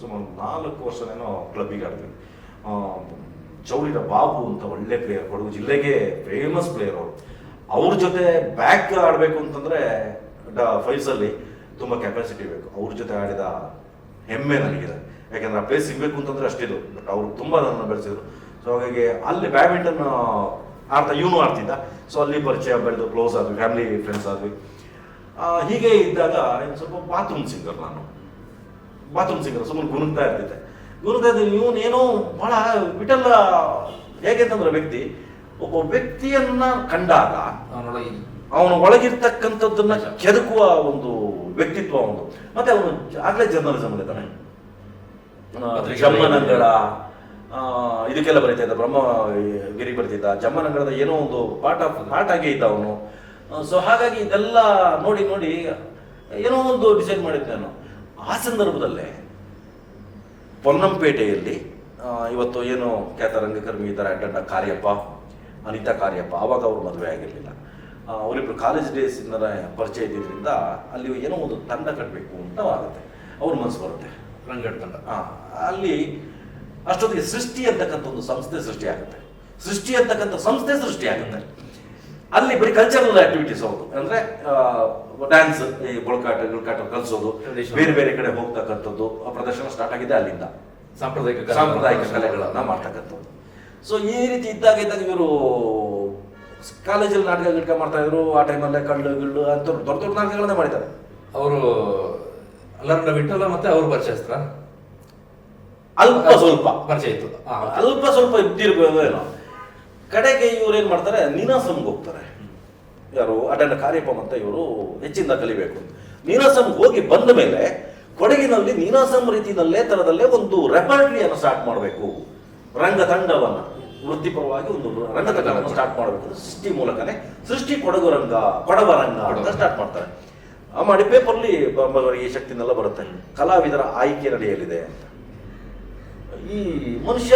ಸುಮಾರು ನಾಲ್ಕು ವರ್ಷನೇನೋ ಕ್ಲಬ್ಬಿಗೆ ಆಡ್ತೀವಿ ಚೌಳಿರ ಬಾಬು ಅಂತ ಒಳ್ಳೆ ಪ್ಲೇಯರ್ ಕೊಡಗು ಜಿಲ್ಲೆಗೆ ಫೇಮಸ್ ಪ್ಲೇಯರ್ ಅವರು. ಅವ್ರ ಜೊತೆ ಬ್ಯಾಕ್ ಆಡಬೇಕು ಅಂತಂದ್ರೆ ಫೈಲ್ಸಲ್ಲಿ ತುಂಬ ಕೆಪಾಸಿಟಿ ಬೇಕು. ಅವ್ರ ಜೊತೆ ಆಡಿದ ಹೆಮ್ಮೆ ನನಗಿದೆ. ಯಾಕಂದ್ರೆ ಆ ಪ್ಲೇಸ್ ಸಿಗಬೇಕು ಅಂತಂದರೆ ಅಷ್ಟಿದು. ಬಟ್ ಅವರು ತುಂಬ ನನ್ನನ್ನು ಬೆಳೆಸಿದ್ರು. ಸೊ ಹಾಗಾಗಿ ಅಲ್ಲಿ ಬ್ಯಾಡ್ಮಿಂಟನ್ ಆಡ್ತಾ ಇವನು ಆಡ್ತಿದ್ದ. ಸೊ ಅಲ್ಲಿ ಪರಿಚಯ ಬೆಳೆದು ಕ್ಲೋಸ್ ಆದ್ವಿ ಫ್ಯಾಮಿಲಿ ಫ್ರೆಂಡ್ಸ್ ಆದ್ವಿ. ಹೀಗೆ ಇದ್ದಾಗ ಇನ್ನು ಸ್ವಲ್ಪ ಬಾತ್ರೂಮ್ ಸಿಂಗರ್ ನಾನು. ಬಾತ್ರೂಮ್ ಸಿಂಗರ್ ಸುಮ್ಮನೆ ಗುಣಗ್ತಾ ಇರ್ತಿದ್ದೆ. ಗುಣಗ್ತಾ ಇದ್ದೀನಿ ಇವನೇನೋ ಬಹಳ ಬಿಟಲ್ಲ ಹೇಗೆ ಅಂತಂದ್ರೆ ವ್ಯಕ್ತಿ ಒಬ್ಬ ವ್ಯಕ್ತಿಯನ್ನ ಕಂಡಾಗ ಅವನ ಒಳಗಿರ್ತಕ್ಕಂಥದ್ದನ್ನ ಕೆದಕುವ ಒಂದು ವ್ಯಕ್ತಿತ್ವ ಅವನು ಮತ್ತೆ ಅವನು ಆಗ್ಲೇ ಜರ್ನಲಿಸಮ್ ಇದ್ದಾನೆ. ಜಮ್ಮನಂಗಳ ಇದಕ್ಕೆಲ್ಲ ಬರೀತಾ ಇದ್ದ ಬ್ರಹ್ಮಗಿರಿ ಬರ್ತಿದ್ದ. ಜಮ್ಮನಗರದ ಏನೋ ಒಂದು ಪಾಠ ಪಾಠ ಆಗೇ ಇದ್ದ ಅವನು. ಸೊ ಹಾಗಾಗಿ ಇದೆಲ್ಲ ನೋಡಿ ನೋಡಿ ಏನೋ ಒಂದು ಡಿಸೈಡ್ ಮಾಡಿದ್ದೆ ನಾನು. ಆ ಸಂದರ್ಭದಲ್ಲೇ ಪೊನ್ನಂಪೇಟೆಯಲ್ಲಿ ಇವತ್ತು ಏನು ಖ್ಯಾತ ರಂಗಕರ್ಮಿ ಇದ್ದಾರೆ ಅಟ್ಟಂಡ ಕಾರ್ಯಪ್ಪ ಅನಿತಾ ಕಾರ್ಯಪ್ಪ ಆವಾಗ ಅವರು ಮದುವೆ ಆಗಿರಲಿಲ್ಲ. ಅವರಿಬ್ಬರು ಕಾಲೇಜ್ ಡೇಸಿಂದ ಪರಿಚಯ ಇದ್ದಿದ್ದರಿಂದ ಅಲ್ಲಿ ಏನೋ ಒಂದು ತಂಡ ಕಟ್ಟಬೇಕು ಅಂತ ಆಗುತ್ತೆ. ಅವ್ರ ಮನಸ್ಸು ಬರುತ್ತೆ. ರಂಗಡ್ ತಂಡ. ಹಾಂ ಅಲ್ಲಿ ಅಷ್ಟೊತ್ತಿಗೆ ಸೃಷ್ಟಿ ಅಂತಕ್ಕಂಥ ಒಂದು ಸಂಸ್ಥೆ ಸೃಷ್ಟಿ ಆಗುತ್ತೆ ಸೃಷ್ಟಿ ಅಂತಕ್ಕಂಥ ಸಂಸ್ಥೆ ಸೃಷ್ಟಿ ಆಗುತ್ತೆ ಅಲ್ಲಿ ಬರೀ ಕಲ್ಚರಲ್ ಆಕ್ಟಿವಿಟೀಸ್ ಹೌದು. ಅಂದ್ರೆ ಡ್ಯಾನ್ಸ್ ಈ ಬೊಳಕಾಟ ಗಿಳ್ಕಾಟ ಕಲಿಸೋದು. ಬೇರೆ ಬೇರೆ ಕಡೆ ಹೋಗ್ತಕ್ಕಂಥದ್ದು ಆ ಪ್ರದರ್ಶನ ಸ್ಟಾರ್ಟ್ ಆಗಿದೆ ಅಲ್ಲಿಂದ. ಸಾಂಪ್ರದಾಯಿಕ ಸಾಂಪ್ರದಾಯಿಕ ಕಲೆಗಳನ್ನ ಮಾಡ್ತಕ್ಕಂಥದ್ದು. ಸೊ ಈ ರೀತಿ ಇದ್ದಾಗ ಇದ್ದಾಗ ಇವರು ಕಾಲೇಜಲ್ಲಿ ನಾಟಕ ಗಿಟಕ ಮಾಡ್ತಾ ಇದ್ರು. ಆ ಟೈಮಲ್ಲೇ ಕಳ್ಳು ಗಿಳ್ಳು ಅಂತ ದೊಡ್ಡ ದೊಡ್ಡ ನಾಟಕಗಳನ್ನೇ ಮಾಡಿದ್ದಾರೆ. ಅವರು ಅಲ್ಲರ್ನ ಬಿಟ್ಟಲ್ಲ ಮತ್ತೆ ಅವ್ರ ಪರಿಚಯಸ್ತ್ರ ಅಲ್ಪ ಸ್ವಲ್ಪ. ಪರಿಚಯ ಇತ್ತು. ಅಲ್ಪ ಸ್ವಲ್ಪ ಇದ್ದಿರ್ಬೋದು ಏನೋ. ಕಡೆಗೆ ಇವ್ರು ಏನು ಮಾಡ್ತಾರೆ? ನೀನಾಸಂಗೆ ಹೋಗ್ತಾರೆ. ಯಾರು? ಅಟೆಂಡ್ ಕಾರ್ಯಪಮ್ ಅಂತ ಇವರು ಹೆಚ್ಚಿಂದ ಕಲಿಬೇಕು. ನೀನಾಸಂ ಹೋಗಿ ಬಂದ ಮೇಲೆ ಕೊಡಗಿನಲ್ಲಿ ನೀನಾಸಂ ರೀತಿಯಲ್ಲೇ ತರದಲ್ಲೇ ಒಂದು ರೆಪರ್ಟರಿಯನ್ನು ಸ್ಟಾರ್ಟ್ ಮಾಡಬೇಕು. ರಂಗ ತಂಡವನ್ನು ವೃತ್ತಿಪರವಾಗಿ ಒಂದು ರಂಗ ತಂಡವನ್ನು ಸ್ಟಾರ್ಟ್ ಮಾಡಬೇಕು. ಸೃಷ್ಟಿ ಮೂಲಕನೇ. ಸೃಷ್ಟಿ ಕೊಡಗು ರಂಗ ಕೊಡವ ರಂಗ ಅಂತ ಸ್ಟಾರ್ಟ್ ಮಾಡ್ತಾರೆ. ಆ ಮಾಡಿ ಪೇಪರ್ಲಿ ಈ ಶಕ್ತಿನೆಲ್ಲ ಬರುತ್ತೆ. ಕಲಾವಿದರ ಆಯ್ಕೆ ನಡೆಯಲಿದೆ. ಅಂತ ಈ ಮನುಷ್ಯ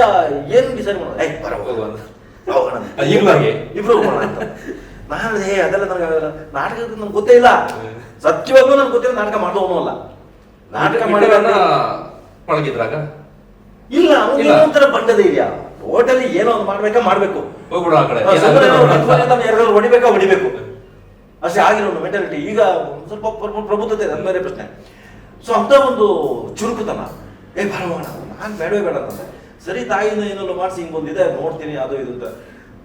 ಏನ್ ಡಿಸೈಡ್ ಮಾಡೋದು? ಏಯ್ ಬರ ಹೋಗುವ ಇಬ್ರು ಹೋಗೋಣ ಅಂತ. ನಾನು ಹೇ ಅದೆಲ್ಲ ನನಗೆ ನಾಟಕ ನನ್ಗೆ ಗೊತ್ತೇ ಇಲ್ಲ. ಸತ್ಯವಾಗ್ಲೂ ನನ್ಗೆ ಗೊತ್ತಿಲ್ಲ ನಾಟಕ ಮಾಡೋನು ಅಲ್ಲ. ನಾಟಕ ಮಾಡಿದ್ರಾಗ ಪಳಗಿದ್ರಾಗ? ಇಲ್ಲ ಒಂಥರ ಬಂಡದ ಇದೆಯಾ ಟೋಟಲಿ ಏನೋ ಒಂದು ಮಾಡ್ಬೇಕಾ ಮಾಡ್ಬೇಕು. ಹೊಡಿಬೇಕಾ ಹೊಡಿಬೇಕು. ಅಷ್ಟೇ ಆಗಿರೋ ಮೆಂಟಾಲಿಟಿ ಈಗ ಸ್ವಲ್ಪ ಪ್ರ- ಪ್ರಬುದ್ಧತೆ ಅದು ಬೇರೆ ಪ್ರಶ್ನೆ. ಸೊ ಅಂತ ಒಂದು ಚುರುಕುತನ. ಏ ಬರೋಣ ನಾನು ಬೇಡವೇ ಬೇಡ ತಂದೆ ಸರಿ ತಾಯಿನ ಏನೆಲ್ಲ ಮಾಡಿಸಿ ಹಿಂಗೆ ಬಂದಿದೆ ನೋಡ್ತೀನಿ ಅದು ಇದು ಅಂತ.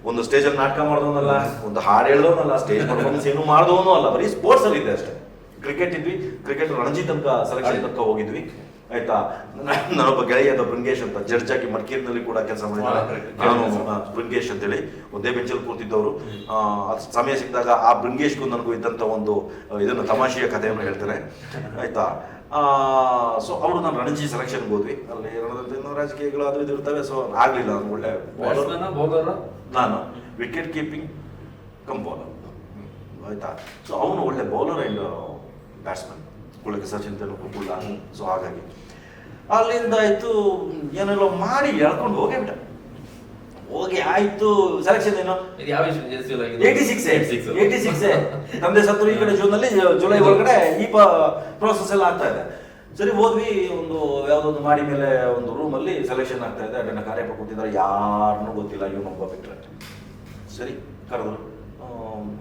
ಒಂದು ಸ್ಟೇಜಲ್ಲಿ ನಾಟಕ ಮಾಡಿದವನಲ್ಲ ಒಂದು ಹಾಡು ಹೇಳ್ದವನಲ್ಲ ಸ್ಟೇಜ್ ಪರ್ಫಾರ್ಮೆನ್ಸ್ ಏನು ಮಾಡಿದವನು ಅಲ್ಲ ಬರೀ ಸ್ಪೋರ್ಟ್ಸ್ ಅಲ್ಲಿ ಇದೆ ಅಷ್ಟೇ. ಕ್ರಿಕೆಟ್ ಇದ್ವಿ ಕ್ರಿಕೆಟ್ ರಣಜಿ ತನಕ ಸೆಲೆಕ್ಷನ್ ತನಕ ಹೋಗಿದ್ವಿ. ಆಯ್ತಾ? ನ- ಗೆಳೆಯ ಗೆಳೆಯದ ಬೃಂಗೇಶ್ ಅಂತ ಜಡ್ಜ್ ಆಗಿ ಮಡಿಕೇರಿನಲ್ಲಿ ಕೂಡ ಕೆಲಸ ಮಾಡಿದ್ದಾರೆ. ನಾನು ಬೃಂಗೇಶ್ ಅಂತೇಳಿ ಒಂದೇ ಬೆಂಚಲ್ಲಿ ಕೂತಿದ್ದವರು. ಸಮಯ ಸಿಕ್ಕಿದಾಗ ಆ ಬೃಂಗೇಶ್ಗೂ ನನಗೂ ಇದ್ದಂಥ ಒಂದು ಇದನ್ನ ಇದನ್ನು ತಮಾಷೆಯ ಕಥೆಯನ್ನು ಹೇಳ್ತಾರೆ ಆಯ್ತಾ? ಸೊ ಅವರು ನಾನು ರಣಜಿ ಸೆಲೆಕ್ಷನ್ಗೆ ಹೋದ್ವಿ. ಅಲ್ಲಿ ರಾಜಕೀಯಗಳು ಅದು ಇದು ಇರ್ತವೆ ಸೊ ಆಗಲಿಲ್ಲ ನಾನು ಒಳ್ಳೆ ಬೌಲರ್ ನಾನು. ವಿಕೆಟ್ ಕೀಪಿಂಗ್ ಕಮ್ ಬೌಲರ್ ಆಯ್ತಾ? ಸೊ ಅವನು ಒಳ್ಳೆ ಬೌಲರ್ ಆ್ಯಂಡ್ ಬ್ಯಾಟ್ಸ್ಮನ್ ಕುಳಕ್ಕೆ ಸಚಿನ್ ತೆಲುಗು ಸೊ ಹಾಗಾಗಿ. ಅಲ್ಲಿಂದ ಆಯಿತು ಏನೆಲ್ಲ ಮಾಡಿ ಎಳ್ಕೊಂಡು ಹೋಗೇ ಬಿಟ್ಟ. ಹೋಗಿ ಆಯ್ತು ಸೆಲೆಕ್ಷನ್ ಏನು? ಇದು ಯಾವ ಏಯ್ಟಿ ಸಿಕ್ಸ್ ಏಯ್ಟಿ ಸಿಕ್ಸ್ ನಮ್ದೇ ಸತ್ರು ಈ ಕಡೆ ಜೂನಲ್ಲಿ ಜುಲೈ ಒಳಗಡೆ ಈ ಪ್ರೋಸೆಸ್ ಎಲ್ಲ ಆಗ್ತಾ ಇದೆ. ಸರಿ ಹೋದ್ವಿ ಒಂದು ಯಾವ್ದೊಂದು ಮಾಡಿ ಮೇಲೆ ಒಂದು ರೂಮ್ ಅಲ್ಲಿ ಸೆಲೆಕ್ಷನ್ ಆಗ್ತಾ ಇದೆ. ಅದನ್ನ ಕಾರ್ಯಪ್ಪ ಕೂತಿದ್ದಾರೆ ಯಾರನ್ನೂ ಗೊತ್ತಿಲ್ಲ ಇವನೊಬ್ಬ ಬಿಟ್ರೆ. ಸರಿ ಕರೆದ್ರು.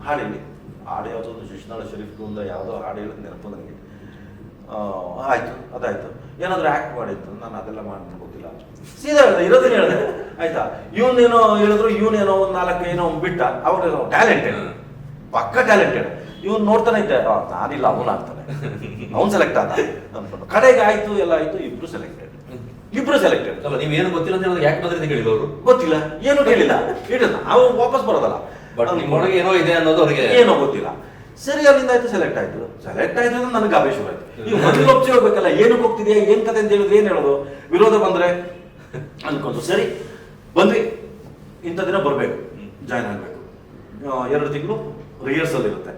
ಹಾಡಿಲಿ ಹಾಡು ಯಾವುದೋ ಒಂದು ಶಿಶ್ನಾಳ ಶರೀಫ್ ಒಂದು ಯಾವುದೋ ಹಾಡು ಹೇಳಿದ ನೆನಪು ನನಗೆ ಆಯ್ತು ಅದಾಯ್ತು. ಏನಾದ್ರೂ ಆಕ್ಟ್ ಮಾಡಿತ್ತು ನಾನು ಅದೆಲ್ಲ ಮಾಡಿ ಗೊತ್ತಿಲ್ಲ. ಸೀದಾ ಹೇಳ್ದೆ ಇರೋದನ್ನ ಹೇಳಿದೆ. ಆಯ್ತಾ? ಇವನೇನೋ ಹೇಳಿದ್ರು ಇವನೇನೋ ಒಂದು ನಾಲ್ಕು ಏನೋ ಒಂದ್ ಬಿಟ್ಟ ಅವ್ರು ಟ್ಯಾಲೆಂಟೆಡ್. ಪಕ್ಕ ಟ್ಯಾಲೆಂಟೆಡ್ ಇವನ್ ನೋಡ್ತಾನೆ ಇದ್ದೆ ನಾನಿಲ್ಲ ಅವನು ಆಗ್ತಾನೆ. ಅವ್ನು ಸೆಲೆಕ್ಟ್ ಆದ ಕಡೆಗೆ ಆಯ್ತು ಎಲ್ಲ ಆಯ್ತು ಇಬ್ರು ಸೆಲೆಕ್ಟೆಡ್ ಇಬ್ರು ಸೆಲೆಕ್ಟೆಡ್ ಅಲ್ಲ ನೀವೇನು ಗೊತ್ತಿಲ್ಲ ಅಂತ ಯಾಕೆ ಬಂದ್ರೆ ಕೇಳಿಲ್ಲ ಅವರು? ಗೊತ್ತಿಲ್ಲ. ಏನು ಕೇಳಿಲ್ಲ. ಇಡಲ್ಲ ನಾವು ವಾಪಸ್ ಬರೋದಲ್ಲ. ಬಟ್ ನಿಮ್ಮೊಳಗೆ ಏನೋ ಇದೆ ಅನ್ನೋದು ಅವ್ರಿಗೆ ಏನೋ ಗೊತ್ತಿಲ್ಲ. ಸರಿ, ಅಲ್ಲಿಂದ ಆಯ್ತು ಸೆಲೆಕ್ಟ್ ಆಯ್ತು. ಸೆಲೆಕ್ಟ್ ಆಯ್ತು ಅಂದ್ರೆ ನನಗೆ ಆವೇಶ ಆಯ್ತು ನೀವು ಮೊದಲು ಒಪ್ಸಿ ಹೋಗ್ಬೇಕಲ್ಲ ಏನಕ್ಕೆ ಹೋಗ್ತಿದ್ಯಾ, ಏನ್ ಕತೆ ಅಂತ ಹೇಳಿದ್ರೆ ಏನ್ ಹೇಳೋದು? ವಿರೋಧ ಬಂದ್ರೆ ಅನ್ಕೊಂಡು ಸರಿ, ಬಂದ್ವಿ. ಇಂಥ ದಿನ ಬರಬೇಕು. ಜಾಯ್ನ್ ಆಗಬೇಕು. ಎರಡು ತಿಂಗಳು ರಿಹರ್ಸಲ್ ಇರುತ್ತೆ.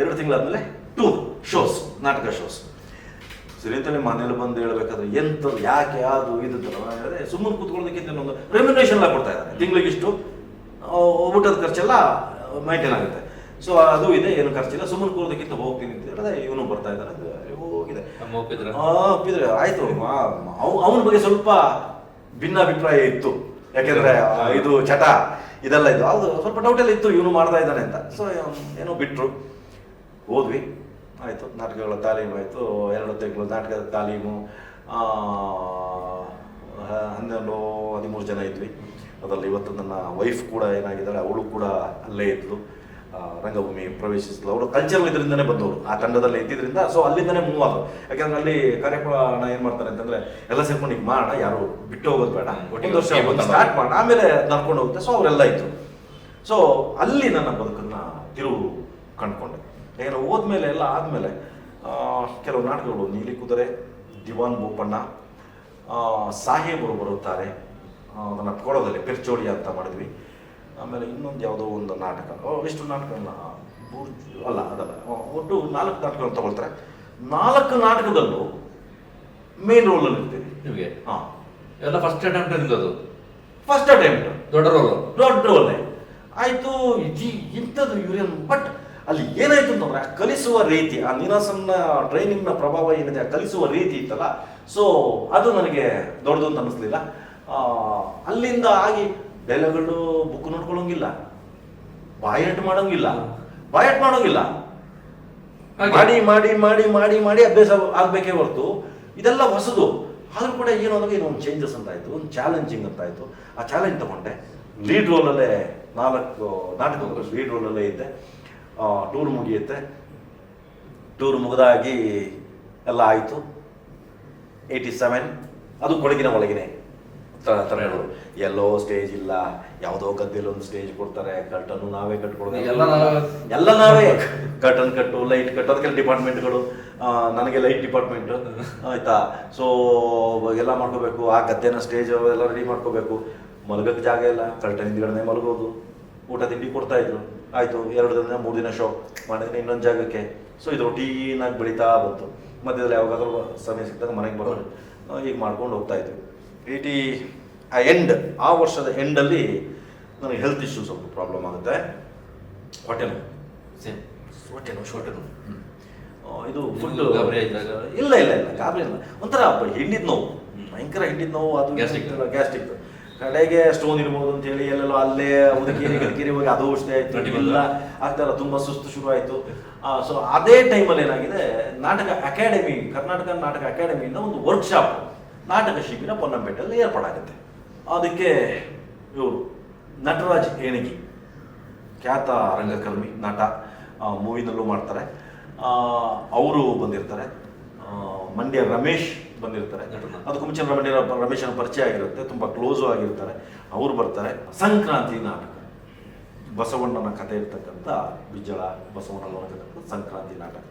ಎರಡು ತಿಂಗಳಾದ್ಮೇಲೆ ಟೂ ಶೋಸ್ ನಾಟಕ ಶೋಸ್ ಸರಿ ಅಂತಲೇ ಮನೇಲಿ ಬಂದು ಹೇಳ್ಬೇಕಾದ್ರೆ ಎಂತ, ಯಾಕೆ ಅದು ಇದು ಅಂತ ನಾನು ಹೇಳಿದೆ ಸುಮ್ಮನೆ ಕೂತ್ಕೊಳ್ಳೋದಕ್ಕಿಂತ ಒಂದು ರೆಮ್ಯುನೇಷನ್ ಎಲ್ಲ ಕೊಡ್ತಾ ಇದ್ದಾರೆ. ತಿಂಗಳಿಗಿಷ್ಟು ಊಟದ ಖರ್ಚೆಲ್ಲ ಮೈಂಟೈನ್ ಆಗುತ್ತೆ. ಸೊ ಅದು ಇದೆ ಏನು ಖರ್ಚಿಲ್ಲ. ಸುಮ್ಮನೆ ಕೂರೋದಕ್ಕಿಂತ ಹೋಗ್ತೀನಿ ಅಂತ ಹೇಳಿದ್ರೆ ಇವನು ಬರ್ತಾ ಇದ್ದಾರೆ ಅದು ಹೋಗಿದೆ. ಒಪ್ಪಿದ್ರ? ಆಯ್ತು. ಅವನ ಬಗ್ಗೆ ಸ್ವಲ್ಪ ಭಿನ್ನಾಭಿಪ್ರಾಯ ಇತ್ತು. ಯಾಕೆಂದ್ರೆ ಇದು ಚಟ ಇದೆಲ್ಲ ಇದು ಅದು ಸ್ವಲ್ಪ ಡೌಟ್ ಎಲ್ಲ ಇತ್ತು ಇವನು ಮಾಡ್ತಾ ಇದ್ದಾನೆ ಅಂತ. ಸೊ ಏನೋ ಬಿಟ್ರು. ಹೋದ್ವಿ. ಆಯ್ತು ನಾಟಕಗಳ ತಾಲೀಮು ಆಯ್ತು. ಎರಡು ತಿಂಗಳು ನಾಟಕದ ತಾಲೀಮು. ಹನ್ನೆರಡು ಹದಿಮೂರು ಜನ ಇದ್ವಿ. ಅದರಲ್ಲಿ ಇವತ್ತು ನನ್ನ ವೈಫ್ ಕೂಡ ಏನಾಗಿದ್ದಾಳೆ ಅವಳು ಕೂಡ ಅಲ್ಲೇ ಇದ್ಲು. ರಂಗಭೂಮಿ ಪ್ರವೇಶಿಸಿದ್ಲು ಅವರು. ಕಲ್ಚರಲ್ ಇದರಿಂದನೇ ಬಂದವರು ಆ ತಂಡದಲ್ಲಿ ಇದ್ದಿದ್ರಿಂದ ಸೊ ಅಲ್ಲಿಂದನೇ ಮೂವ್ ಆದ್ರು ಯಾಕಂದ್ರೆ ಅಲ್ಲಿ ಕಾರ್ಯಕ್ರಮ ಏನ್ ಮಾಡ್ತಾರೆ ಅಂತಂದ್ರೆ ಎಲ್ಲ ಸೇರ್ಕೊಂಡು ಈಗ ಮಾಡೋಣ ಯಾರು ಬಿಟ್ಟು ಹೋಗೋದು ಬೇಡ. ಒಟ್ಟಿಗೆ ಒಂದು ವರ್ಷ ಸ್ಟಾರ್ಟ್ ಮಾಡೋಣ ಆಮೇಲೆ ನಡ್ಕೊಂಡು ಹೋಗುತ್ತೆ. ಸೊ ಅವರೆಲ್ಲ ಇತ್ತು ಸೊ ಅಲ್ಲಿ ನನ್ನ ಬದುಕನ್ನ ತಿರುವು ಕಂಡ್ಕೊಂಡೆ. ಯಾಕಂದ್ರೆ ಹೋದ್ಮೇಲೆ ಎಲ್ಲ ಆದಮೇಲೆ ಕೆಲವು ನಾಟಕಗಳು ನೀಲಿ ಕುದುರೆ ದಿವಾನ್ ಬೋಪಣ್ಣ ಆ, ಸಾಹೇಬರು ಬರುತ್ತಾರೆ ನನ್ನ ಅದನ್ನ ಕೊಡೋದಲ್ಲಿ ಪೆರ್ಚೋಳಿ ಅಂತ ಮಾಡಿದ್ವಿ. ಆಮೇಲೆ ಇನ್ನೊಂದು ಯಾವುದೋ ಒಂದು ನಾಟಕ. ಎಷ್ಟು ನಾಟಕಗಳನ್ನ ಬೂರ್ಜ್ ಅಲ್ಲ ಅದಲ್ಲ. ಒಟ್ಟು ನಾಲ್ಕು ನಾಟಕಗಳನ್ನು ತಗೊಳ್ತಾರೆ. ನಾಲ್ಕು ನಾಟಕದಲ್ಲೂ ಮೇನ್ ರೋಲಲ್ಲಿ ಇರ್ತೀವಿ. ನಿಮಗೆ? ಹಾಂ. ಎಲ್ಲ ಫಸ್ಟ್ ಅಟೆಂಪ್ಟ್ ಅದು? ಫಸ್ಟ್ ಅಟೆಂಪ್ಟ್ ದೊಡ್ಡ ರೋಲ್ ದೊಡ್ಡ ಒಳ್ಳೆ ಆಯ್ತು ಇದು ಇಂಥದ್ದು ಇವ್ರೇನು ಬಟ್ ಅಲ್ಲಿ ಏನಾಯ್ತು ಅಂತಂದ್ರೆ ಆ ಕಲಿಸುವ ರೀತಿ ಆ ನೀನಾಸನ್ನ ಟ್ರೈನಿಂಗ್ನ ಪ್ರಭಾವ ಏನಿದೆ ಆ ಕಲಿಸುವ ರೀತಿ ಇತ್ತಲ್ಲ ಸೊ ಅದು ನನಗೆ ದೊಡ್ಡದು ಅಂತ ಅನ್ನಿಸ್ಲಿಲ್ಲ ಅಲ್ಲಿಂದ ಆಗಿ ಡೈಲಾಗ್ಗಳು ಬುಕ್ ನೋಡ್ಕೊಳ್ಳೋಂಗಿಲ್ಲ ಬಾಯಟ್ ಮಾಡೋಂಗಿಲ್ಲ. ಬಾಯಟ್ ಮಾಡೋಂಗಿಲ್ಲ. ಮಾಡಿ ಮಾಡಿ ಮಾಡಿ ಮಾಡಿ ಮಾಡಿ ಅಭ್ಯಾಸ ಆಗ್ಬೇಕೇ ಹೊರತು ಇದೆಲ್ಲ ಹೊಸದು. ಆದ್ರೂ ಕೂಡ ಏನು ಅಂದ್ರೆ ಏನೋ ಒಂದು ಚೇಂಜಸ್ ಅಂತ ಆಯಿತು ಒಂದು ಚಾಲೆಂಜಿಂಗ್ ಅಂತ ಆಯಿತು ಆ ಚಾಲೆಂಜ್ ತಗೊಂಡೆ. ಲೀಡ್ ರೋಲಲ್ಲೇ ನಾಲ್ಕು ನಾಟಕ ಲೀಡ್ ರೋಲಲ್ಲೇ ಇದ್ದೆ. ಟೂರ್ ಮುಗಿಯುತ್ತೆ. ಟೂರ್ ಮುಗಿದಾಗಿ ಎಲ್ಲ ಆಯಿತು. ಏಯ್ಟಿ ಸೆವೆನ್ ಅದು ಕೊಡಗಿನ ಒಳಗಿನೇ. ತ- ತಮಿಳು ಎಲ್ಲೋ ಸ್ಟೇಜ್ ಇಲ್ಲ ಯಾವುದೋ ಗದ್ದೆಲ್ಲ ಒಂದು ಸ್ಟೇಜ್ ಕೊಡ್ತಾರೆ ಕರ್ಟನ್ನು ನಾವೇ ಕಟ್ಕೊಡೋದು ಎಲ್ಲ ನಾವೇ. ಎಲ್ಲ ನಾವೇ. ಕರ್ಟನ್ ಕಟ್ಟು ಲೈಟ್ ಕಟ್ಟು ಅದಕ್ಕೆಲ್ಲ ಡಿಪಾರ್ಟ್ಮೆಂಟ್ಗಳು ನನಗೆ ಲೈಟ್ ಡಿಪಾರ್ಟ್ಮೆಂಟ್ ಆಯ್ತಾ? ಸೊ ಎಲ್ಲ ಮಾಡ್ಕೋಬೇಕು. ಆ ಗದ್ದೆನ ಸ್ಟೇಜ್ ಎಲ್ಲ ರೆಡಿ ಮಾಡ್ಕೋಬೇಕು. ಮಲಗಕ್ಕೆ ಜಾಗ ಇಲ್ಲ ಕರ್ಟನ್ ಹಿಂದ್ಗಡೆ ಮಲಗೋದು. ಊಟ ತಿಂಡಿ ಕೊಡ್ತಾ ಇದ್ರು. ಆಯ್ತು ಎರಡು ದಿನ ಮೂರು ದಿನ ಶೋ ಮಾಡಿದ್ರೆ ಇನ್ನೊಂದು ಜಾಗಕ್ಕೆ. ಸೊ ಇದು ರೊಟೀನಾಗಿ ಬೆಳೀತಾ ಬಂತು. ಮಧ್ಯದಲ್ಲಿ ಯಾವಾಗಾದ್ರೂ ಸಮಯ ಸಿಕ್ಕಿದಾಗ ಮನೆಗೆ ಬರೋದು. ಈಗ ಮಾಡ್ಕೊಂಡು ಹೋಗ್ತಾ ಇದ್ವಿ. ಏಯ್ಟಿ ಆ ಎಂಡ್ ಆ ವರ್ಷದ ಎಂಡಲ್ಲಿ ನನಗೆ ಹೆಲ್ತ್ ಇಶ್ಯೂ ಸ್ವಲ್ಪ ಪ್ರಾಬ್ಲಮ್ ಆಗುತ್ತೆ. ಹೊಟ್ಟೆ ನೋವು. ಸೇಮ್ ಹೊಟ್ಟೆ ನೋವು ಹೊಟ್ಟೆ ನೋವು. ಇದು ಫುಡ್? ಇಲ್ಲ ಇಲ್ಲ ಇಲ್ಲ ಗಾಬರಿ ಇಲ್ಲ. ಒಂಥರ ಹಿಂಡಿದ ನೋವು. ಭಯಂಕರ ಹಿಂಡಿದ ನೋವು ಅದು ಗ್ಯಾಸ್ಟಿಕ್ ಗ್ಯಾಸ್ಟಿಕ್ ಕಡೆಗೆ ಸ್ಟೋನ್ ಇರ್ಬೋದು ಅಂತ ಹೇಳಿ ಎಲ್ಲೆಲ್ಲೋ ಅಲ್ಲೇ ಉದಕೀರಿ ಗದಕೇರಿ ಹೋಗಿ ಅದು ಔಷಧಿ ಆಯ್ತು. ಇಲ್ಲ ಆಗ್ತಾರ ತುಂಬ ಸುಸ್ತು ಶುರು ಆಯಿತು. ಸೊ ಅದೇ ಟೈಮಲ್ಲಿ ಏನಾಗಿದೆ ನಾಟಕ ಅಕಾಡೆಮಿ ಕರ್ನಾಟಕ ನಾಟಕ ಅಕಾಡೆಮಿಯಿಂದ ಒಂದು ವರ್ಕ್ಶಾಪ್ ನಾಟಕ ಶಿಬಿರ ಪೊನ್ನಂಪೇಟೆಯಲ್ಲಿ ಏರ್ಪಾಡಾಗುತ್ತೆ. ಅದಕ್ಕೆ ಇವರು ನಟರಾಜ್ ಏಣಿಗಿ ಖ್ಯಾತ ರಂಗಕರ್ಮಿ ನಟ ಮೂವಿನಲ್ಲೂ ಮಾಡ್ತಾರೆ. ಅವರು ಬಂದಿರ್ತಾರೆ. ಮಂಡ್ಯ ರಮೇಶ್ ಬಂದಿರ್ತಾರೆ. ಅದಕ್ಕೆ ಮುಂಚೆ ಮಂಡ್ಯ ರಮೇಶನ ಪರಿಚಯ ಆಗಿರುತ್ತೆ ತುಂಬ ಕ್ಲೋಸು ಆಗಿರ್ತಾರೆ. ಅವರು ಬರ್ತಾರೆ. ಸಂಕ್ರಾಂತಿ ನಾಟಕ. ಬಸವಣ್ಣನ ಕಥೆ ಇರ್ತಕ್ಕಂಥ ಬಿಜ್ಜಳ ಬಸವಣ್ಣನ ಸಂಕ್ರಾಂತಿ ನಾಟಕ.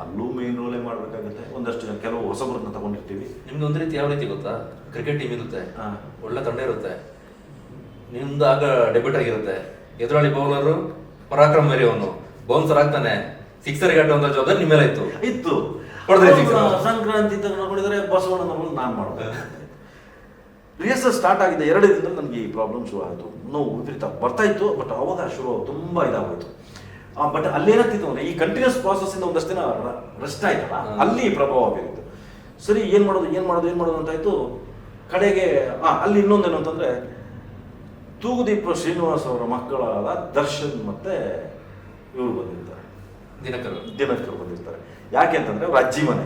ಅಲ್ಲೂ ಮೇನ್ ರೋಲೇ ಮಾಡಬೇಕಾಗುತ್ತೆ. ಒಂದಷ್ಟು ಜನ ಕೆಲವು ಹೊಸಬರನ್ನ ತಗೊಂಡಿರ್ತೀವಿ. ನಿಮ್ದು ಒಂದ್ ರೀತಿ ಯಾವ ರೀತಿ ಗೊತ್ತಾ? ಕ್ರಿಕೆಟ್ ಟೀಮ್ ಇರುತ್ತೆ. ಒಳ್ಳೆ ತಂಡ ಇರುತ್ತೆ. ನಿಮ್ದು ಆಗ ಡೆಬ್ಯೂಟ್ ಆಗಿರುತ್ತೆ. ಎದುರಾಳಿ ಬೌಲರು ಪರಾಕ್ರಮ ಮೇರಿ ಅವನು ಬೌನ್ಸರ್ ಆಗ್ತಾನೆ ಸಿಕ್ಸರ್ ಗಂಟೆ ಒಂದು ಜವಾಬ್ದಾರಿ ನಿಮ್ಮ ಮೇಲೆ ಇತ್ತು. ಇತ್ತು ಸಂಕ್ರಾಂತಿ ತಗೊಂಡಿದ್ದಾರೆ ಬಸವಣ್ಣ ನಾನು ಮಾಡಬೇಕು ರಿಹರ್ಸಲ್ ಸ್ಟಾರ್ಟ್ ಆಗಿದೆ ಎರಡು ದಿನದಲ್ಲಿ ನನಗೆ ಈ ಪ್ರಾಬ್ಲಮ್ ಶುರು ಆಯಿತು. ನೋವು ವಿಪರೀತ ಬರ್ತಾ ಇತ್ತು ಬಟ್ ಅವಾಗ ಶುರು ತುಂಬ ಇದಾಗೋಯ್ತು. ಬಟ್ ಅಲ್ಲೇನಾಗ್ತಿತ್ತು ಅಂದ್ರೆ ಈ ಕಂಟಿನ್ಯೂಸ್ ಪ್ರಾಸೆಸ್ ಇಂದ ಒಂದಷ್ಟು ದಿನ ರೆಸ್ಟ್ ಆಯ್ತಲ್ಲ? ಅಲ್ಲಿ ಪ್ರಭಾವ ಬೀರಿತ್ತು ಸರಿ ಏನ್ ಮಾಡೋದು ಏನ್ ಮಾಡೋದು ಏನ್ ಮಾಡೋದು ಅಂತಾಯ್ತು ಕಡೆಗೆ ಆ ಅಲ್ಲಿ ಇನ್ನೊಂದೇನು ಅಂತಂದ್ರೆ ತೂಗುದೀಪ ಶ್ರೀನಿವಾಸ್ ಅವರ ಮಕ್ಕಳಾದ ದರ್ಶನ್ ಮತ್ತೆ ಇವರು ಬಂದಿರ್ತಾರೆ. ದಿನಕರ್ ದಿನಕರ್ ಬಂದಿರ್ತಾರೆ. ಯಾಕೆ ಅಂತಂದ್ರೆ ಅವ್ರ ಅಜ್ಜಿ ಮನೆ.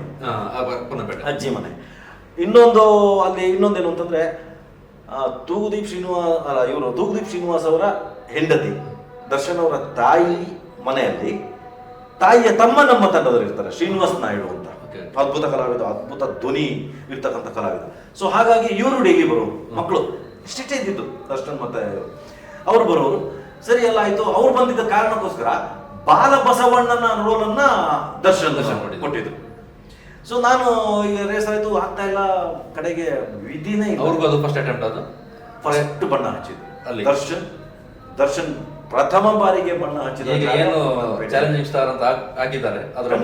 ಅಜ್ಜಿ ಮನೆ. ಇನ್ನೊಂದು ಅಲ್ಲಿ ಇನ್ನೊಂದೇನು ಅಂತಂದ್ರೆ ತೂಗುದೀಪ್ ಶ್ರೀನಿವಾಸ್ ಇವರು ತೂಗುದೀಪ್ ಶ್ರೀನಿವಾಸ್ ಅವರ ಹೆಂಡತಿ. ದರ್ಶನ್ ಅವರ ತಾಯಿ. ಮನೆಯಲ್ಲಿ ತಾಯಿಯ ತಮ್ಮ ನಮ್ಮ ತಂಡದಲ್ಲಿ ಇರ್ತಾರೆ ಶ್ರೀನಿವಾಸ್ ನಾಯ್ಡು ಅಂತ. ಅದ್ಭುತ ಕಲಾವಿದ ಅದ್ಭುತ ಧ್ವನಿ ಇರ್ತಕ್ಕಂಥ ಕಲಾವಿದ. ಸೊ ಹಾಗಾಗಿ ಇವರು ಡೈಲಿ ಬರೋರು ಮಕ್ಕಳು ಇಷ್ಟಿಷ್ಟೇ ಇದ್ದಿದ್ದು ದರ್ಶನ್ ಮತ್ತೆ ಅವ್ರು ಬರೋರು. ಸರಿ ಎಲ್ಲ ಆಯ್ತು. ಅವ್ರು ಬಂದಿದ್ದ ಕಾರಣಕ್ಕೋಸ್ಕರ ಬಾಲ ಬಸವಣ್ಣನ ರೋಲನ್ನ ದರ್ಶನ್ ದರ್ಶನ್ ಕೊಟ್ಟಿದ್ರು. ಸೊ ನಾನು ಈಗ ರೇಸ್ ಆಯ್ತು ಆಗ್ತಾ ಇಲ್ಲ ಕಡೆಗೆ ವಿಧಿನೇ ಅವ್ರಿಗೂ ಅದು ಫಸ್ಟ್ ಅಟೆಂಪ್ಟ್ ಅದು? ಫಸ್ಟ್ ಬಣ್ಣ ಹಚ್ಚಿದ್ದು. ಅಲ್ಲಿ. ದರ್ಶನ್ ದರ್ಶನ್ ಪ್ರಥಮ ಬಾರಿಗೆ ಬಣ್ಣ ಹಚ್ಚಿದ ಈಗ ಏನು ಚಾಲೆಂಜಿಂಗ್ ಸ್ಟಾರ್ ಅಂತ ಹಾಕ್- ಹಾಕಿದ್ದಾರೆ ಅದರ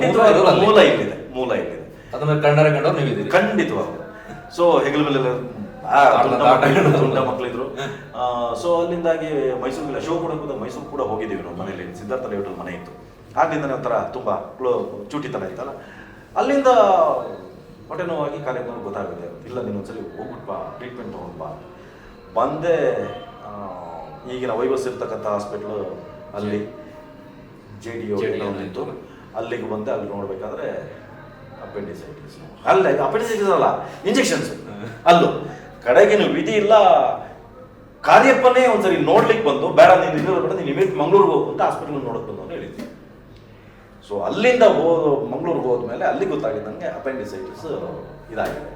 ಮೂಲ ಇಲ್ಲಿದೆ ಮೂಲ ಇಲ್ಲಿದೆ. ಅದನ್ನ ಕಂಡರೆ ಕಂಡವ್ರು ನೀವಿದ್ದೀರಿ. ಖಂಡಿತವಾಗ್ಲು. ಸೊ ಹೆಗಲ ಮೇಲೆ ದೊಡ್ಡ ತುಂಡ ಮಕ್ಕಳಿದ್ರು, ಸೊ ಅಲ್ಲಿಂದಾಗಿ ಮೈಸೂರಿಗೆ ಶೋ ಕೂಡ ಕೂಡ ಮೈಸೂರು ಕೂಡ ಹೋಗಿದ್ದೀವಿ ನಾವು ಮನೆಯಲ್ಲಿ. ಸಿದ್ಧಾರ್ಥ ಲೇಔಟಲ್ಲಿ ಮನೆ ಇತ್ತು. ಆಗ್ಲಿಂದ ಒಂಥರ ತುಂಬಾ ಕ್ಲೋ ಚೂಟಿತನ ಇತ್ತಲ್ಲ. ಅಲ್ಲಿಂದ ಹೊಟ್ಟೆ ನೋವಾಗಿ ಕಾರ್ಯಕ್ರಮ ಗೊತ್ತಾಗುತ್ತೆ. ಇಲ್ಲ ನೀನು ಒಂದ್ಸಲಿ ಹೋಗ್ಬಿಟ್ಬಾ ಟ್ರೀಟ್ಮೆಂಟ್ ತಗೊಂಡು ಬಾ ಬಂದೆ ಈಗಿನ ವೈವಸ್ ಇರ್ತಕ್ಕಂಥ ಹಾಸ್ಪಿಟ್ಲು ಅಲ್ಲಿ ಜೆ ಡಿ ಇತ್ತು ಅಲ್ಲಿಗೆ ಬಂದೆ ಅಲ್ಲಿ ನೋಡ್ಬೇಕಾದ್ರೆ ಅಪೆಂಡಿಸೈಟಿಸ್ ಅಲ್ಲ ಅಪೆಂಡಿಸೈಟಿಸ್ ಅಲ್ಲ ಇಂಜೆಕ್ಷನ್ಸ್ ಅಲ್ಲೂ. ಕಡೆಗೆ ನೀವು ವಿಧಿ ಇಲ್ಲ. ಕಾರ್ಯಪ್ಪನೇ ಒಂದ್ಸರಿ ನೋಡ್ಲಿಕ್ಕೆ ಬಂದು ಬೇಡ ನೀನು ಇಲ್ಲಿ ಬೇಡ ನೀನು ಇಮಿಡಿಯೇಟ್ ಮಂಗ್ಳೂರ್ಗೆ ಹೋಗು ಅಂತ ಹಾಸ್ಪಿಟಲ್ ನೋಡಕ್ ಬಂದು ಅಂತ ಹೇಳಿದ್ವಿ. ಸೊ ಅಲ್ಲಿಂದ ಹೋದ ಮಂಗ್ಳೂರಿಗೆ ಹೋದ್ಮೇಲೆ ಅಲ್ಲಿ ಗೊತ್ತಾಗಿದೆ ನನಗೆ ಅಪೆಂಡಿಸೈಟಿಸ್ ಇದಾಗಿದೆ.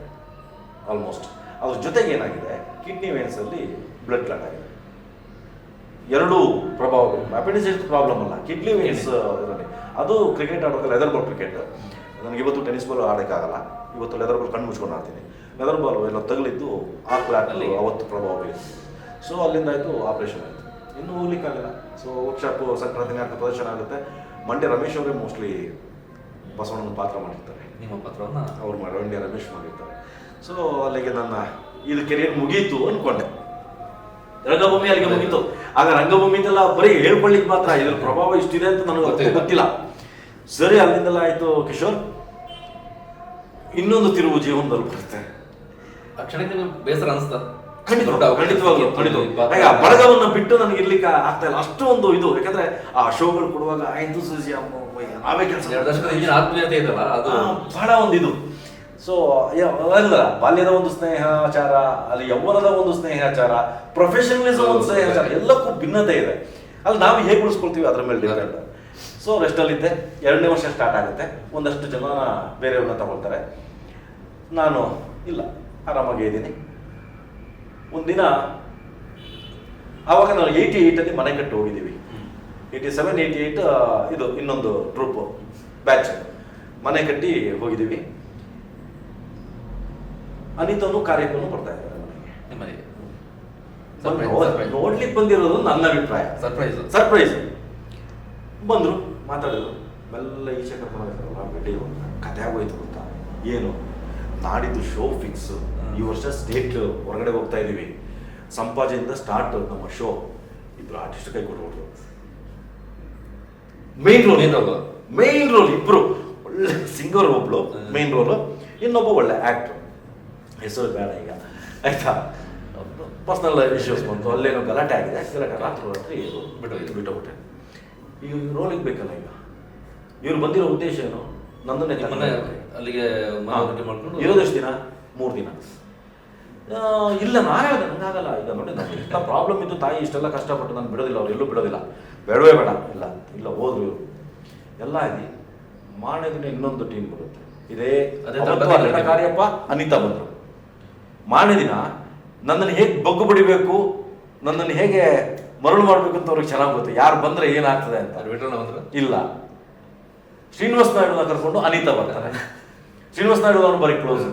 ಆಲ್ಮೋಸ್ಟ್ ಅದ್ರ ಜೊತೆಗೆ ಏನಾಗಿದೆ? ಕಿಡ್ನಿ ವೇನ್ಸಲ್ಲಿ ಬ್ಲಡ್ ಕ್ಲಾಟ್ ಆಗಿದೆ. ಎರಡೂ ಪ್ರಭಾವ ಅಪೆಂಡಿಸೈಟ್ ಪ್ರಾಬ್ಲಮ್ ಅಲ್ಲ. ಕಿಡ್ನಿ ವೇನ್ಸ್ ಇದರಲ್ಲಿ. ಅದು ಕ್ರಿಕೆಟ್ ಆಡೋದು ಲೆದರ್ ಬಾಲ್ ಕ್ರಿಕೆಟ್ ನನಗೆ ಇವತ್ತು ಟೆನಿಸ್ ಬಾಲ್ ಆಡೋಕ್ಕಾಗಲ್ಲ ಇವತ್ತು ಲೆದರ್ ಬಾಲ್ ಕಣ್ಣು ಮುಚ್ಕೊಂಡು ಆಡ್ತೀನಿ. ಲೆದರ್ ಬಾಲ್ ಎಲ್ಲ ತಗಲಿದ್ದು ಆ ಕ್ಲಾಟಲ್ಲಿ ಅವತ್ತು ಪ್ರಭಾವ ಬೀರಿತು ಸೊ ಅಲ್ಲಿಂದ ಆಯಿತು ಆಪರೇಷನ್ ಆಯಿತು. ಇನ್ನೂ ಹೋಗ್ಲಿಕ್ಕಾಗಲ್ಲ ಸೊ ವರ್ಕ್ಶಾಪ್ ಸಂಕ್ರಾಂತಿ ನಾಟಕ ಪ್ರದರ್ಶನ ಆಗುತ್ತೆ. ಮಂಡ್ಯ ರಮೇಶ್ ಅವರೇ ಮೋಸ್ಟ್ಲಿ ಬಸವಣ್ಣನ ಪಾತ್ರ ಮಾಡಿರ್ತಾರೆ. ನಿಮ್ಮ ಪಾತ್ರವನ್ನು ಅವ್ರು ಮಾಡಿ ಮಂಡ್ಯ ರಮೇಶ್ ಮಾಡಿರ್ತಾರೆ. ಸೊ ಅಲ್ಲಿಗೆ ನನ್ನ ಇದು ಕೆರಿಯರ್ ಮುಗೀತು ಅಂದ್ಕೊಂಡೆ ರಂಗಭೂಮಿ ಅಲ್ಲಿಗೆ ಮುಗೀತು. ಆಗ ರಂಗಭೂಮಿದೆಲ್ಲ ಬರೀ ಹೇಳ್ಕೊಳ್ಳಿಕ್ ಮಾತ್ರ ಇದ್ರ ಪ್ರಭಾವ ಇಷ್ಟಿದೆ ಅಂತ ನನಗೆ ಗೊತ್ತಿಲ್ಲ. ಗೊತ್ತಿಲ್ಲ. ಸರಿ ಅಲ್ಲಿಂದೆಲ್ಲ ಆಯ್ತು ಕಿಶೋರ್. ಇನ್ನೊಂದು ತಿರುವು ಜೀವನದಲ್ಲಿ ಬರುತ್ತೆ. ಆ ಕ್ಷಣಕ್ಕೆ ಬೇಸರ ಅನಿಸ್ತಾ ಖಂಡಿತವಾಗ್ಲೂ ಖಂಡಿತ. ಈ ಬಳಗವನ್ನ ಬಿಟ್ಟು ನನಗೆ ಇರ್ಲಿಕ್ಕೆ ಆಗ್ತಾ ಇಲ್ಲ. ಅಷ್ಟೊಂದು ಇದು ಯಾಕಂದ್ರೆ ಆ ಶೋಗಳು ಕೊಡುವಾಗ ನಾವೇ ಕೆಲಸ ಆತ್ಮೀಯತೆ ಇದಲ್ಲ ಅದು ಬಹಳ ಒಂದು ಇದು ಸೊ ಅಲ್ಲ ಬಾಲ್ಯದ ಒಂದು ಸ್ನೇಹಾಚಾರ ಅಲ್ಲಿ ಯೌವನದ ಒಂದು ಸ್ನೇಹಾಚಾರ ಪ್ರೊಫೆಷನಲಿಸಮ್ ಒಂದು ಸ್ನೇಹಾಚಾರ ಎಲ್ಲಕ್ಕೂ ಭಿನ್ನತೆ ಇದೆ. ಅಲ್ಲಿ ನಾವು ಹೇಗೆ ಉಳಿಸ್ಕೊಳ್ತೀವಿ ಅದ್ರ ಮೇಲೆ ಡಿಪೆಂಡ್ ಸೊ ರೆಸ್ಟಲ್ಲಿದ್ದೆ ಎರಡನೇ ವರ್ಷ ಸ್ಟಾರ್ಟ್ ಆಗುತ್ತೆ. ಒಂದಷ್ಟು ಜನ ಬೇರೆಯವ್ರನ್ನ ತಗೊಳ್ತಾರೆ. ನಾನು ಇಲ್ಲ ಆರಾಮಾಗಿ ಇದ್ದೀನಿ. ಒಂದಿನ ಆವಾಗ ನಾವು ಏಯ್ಟಿ ಏಯ್ಟಲ್ಲಿ ಮನೆ ಕಟ್ಟು ಹೋಗಿದ್ದೀವಿ. ಏಯ್ಟಿ ಸೆವೆನ್ ಏಯ್ಟಿ ಏಯ್ಟ್ ಇದು ಇನ್ನೊಂದು ಟ್ರೂಪು ಬ್ಯಾಚ್ ಮನೆ ಕಟ್ಟಿ ಹೋಗಿದ್ದೀವಿ. ಅನಿತನು ಕಾರ್ಯಕ್ರಮ ಬರ್ತಾ ಇದ್ದಾರೆ. ನಿಮ್ಮನೆಗೆ ನೋಡ್ಲಿಕ್ಕೆ ಬಂದಿರೋದು ನನ್ನ ಅಭಿಪ್ರಾಯ. ಸರ್ಪ್ರೈಸ್ ಸರ್ಪ್ರೈಸ್ ಬಂದ್ರು ಮಾತಾಡಿದ್ರು. ಮೆಲ್ಲ ಈಚೆ ಕರ್ಕೊಂಡೋಗ್ತಾರಲ್ಲ ಭೇಟಿ ಕತೆ ಆಗೋಯ್ತು ಅಂತ. ಏನು? ನಾಡಿದ್ದು ಶೋ ಫಿಕ್ಸ್ ಈ ವರ್ಷ ಸ್ಟೇಟ್ ಹೊರಗಡೆ ಹೋಗ್ತಾ ಇದೀವಿ. ಸಂಪಾಜೆಯಿಂದ ಸ್ಟಾರ್ಟ್ ನಮ್ಮ ಶೋ ಇಬ್ರು ಆರ್ಟಿಸ್ಟ್ ಕೈ ಕೊಟ್ಬಿಟ್ರು ಮೇನ್ ರೋಲ್ ಏನಪ್ಪ. ಮೇನ್ ರೋಲ್ ಇಬ್ರು. ಒಳ್ಳೆ ಸಿಂಗರ್ ಒಬ್ಳು. ಮೇನ್ ರೋಲ್ ಇನ್ನೊಬ್ಬ ಒಳ್ಳೆ ಆಕ್ಟರ್ ಹೆಸರು ಬೇಡ ಈಗ ಆಯ್ತಾ ಪರ್ಸ್ನಲ್ ಇಶ್ಯೂಸ್ ಬಂತು ಅಲ್ಲೇನೋ ಗಲಾಟೆ ಆಗಿದೆ ಗಲಾಟೆ ರಾತ್ರಿ ರಾತ್ರಿ ಬಿಟ್ಟೋಗಿತ್ತು ಬಿಟ್ಟೋಗ್ಬಿಟ್ಟೆ ಈಗ ರೋಲಿಗೆ ಬೇಕಲ್ಲ ಈಗ ಇವ್ರು ಬಂದಿರೋ ಉದ್ದೇಶ ಏನು ನಂದನ್ನೇ ಅಲ್ಲಿಗೆ. ಮಾಡ್ಕೊಂಡು ಇರೋದಷ್ಟು ದಿನ ಮೂರು ದಿನ ಇಲ್ಲ ನಾನೇ ಹೇಳಿದೆ ನಂಗಾಗಲ್ಲ ಈಗ ನೋಡಿ ನನಗೆ ಇಷ್ಟ ಪ್ರಾಬ್ಲಮ್ ಇತ್ತು ತಾಯಿ ಇಷ್ಟೆಲ್ಲ ಕಷ್ಟಪಟ್ಟು ನಾನು ಬಿಡೋದಿಲ್ಲ ಅವ್ರು ಎಲ್ಲೂ ಬಿಡೋದಿಲ್ಲ ಬೇಡವೇ ಬೇಡ ಇಲ್ಲ ಇಲ್ಲ ಹೋದ್ರು ಇವರು ಎಲ್ಲ ಆಗಿ ದಿನ ಇನ್ನೊಂದು ಟೀಮ್ ಬರುತ್ತೆ ಇದೇ ಅದೇ. ಕಾರ್ಯಪ್ಪ ಅನಿತಾ ಬಂದರು ಮಾರನೇ ದಿನ ನನ್ನನ್ನು ಹೇಗೆ ಬಗ್ಗು ಬಡಿಬೇಕು ನನ್ನನ್ನು ಹೇಗೆ ಮರಳು ಮಾಡಬೇಕು ಅಂತ ಅವ್ರಿಗೆ ಚೆನ್ನಾಗಿ ಗೊತ್ತು. ಯಾರು ಬಂದರೆ ಏನಾಗ್ತದೆ ಅಂತ. ಬಿಟ್ರೆ ಇಲ್ಲ. ಶ್ರೀನಿವಾಸ ನಾಯ್ಡುನ ಕರ್ಕೊಂಡು ಅನಿತಾ ಬರ್ತಾರೆ. ಶ್ರೀನಿವಾಸ ನಾಯ್ಡು ಅವನು ಬರೀ ಕ್ಲೋಸ್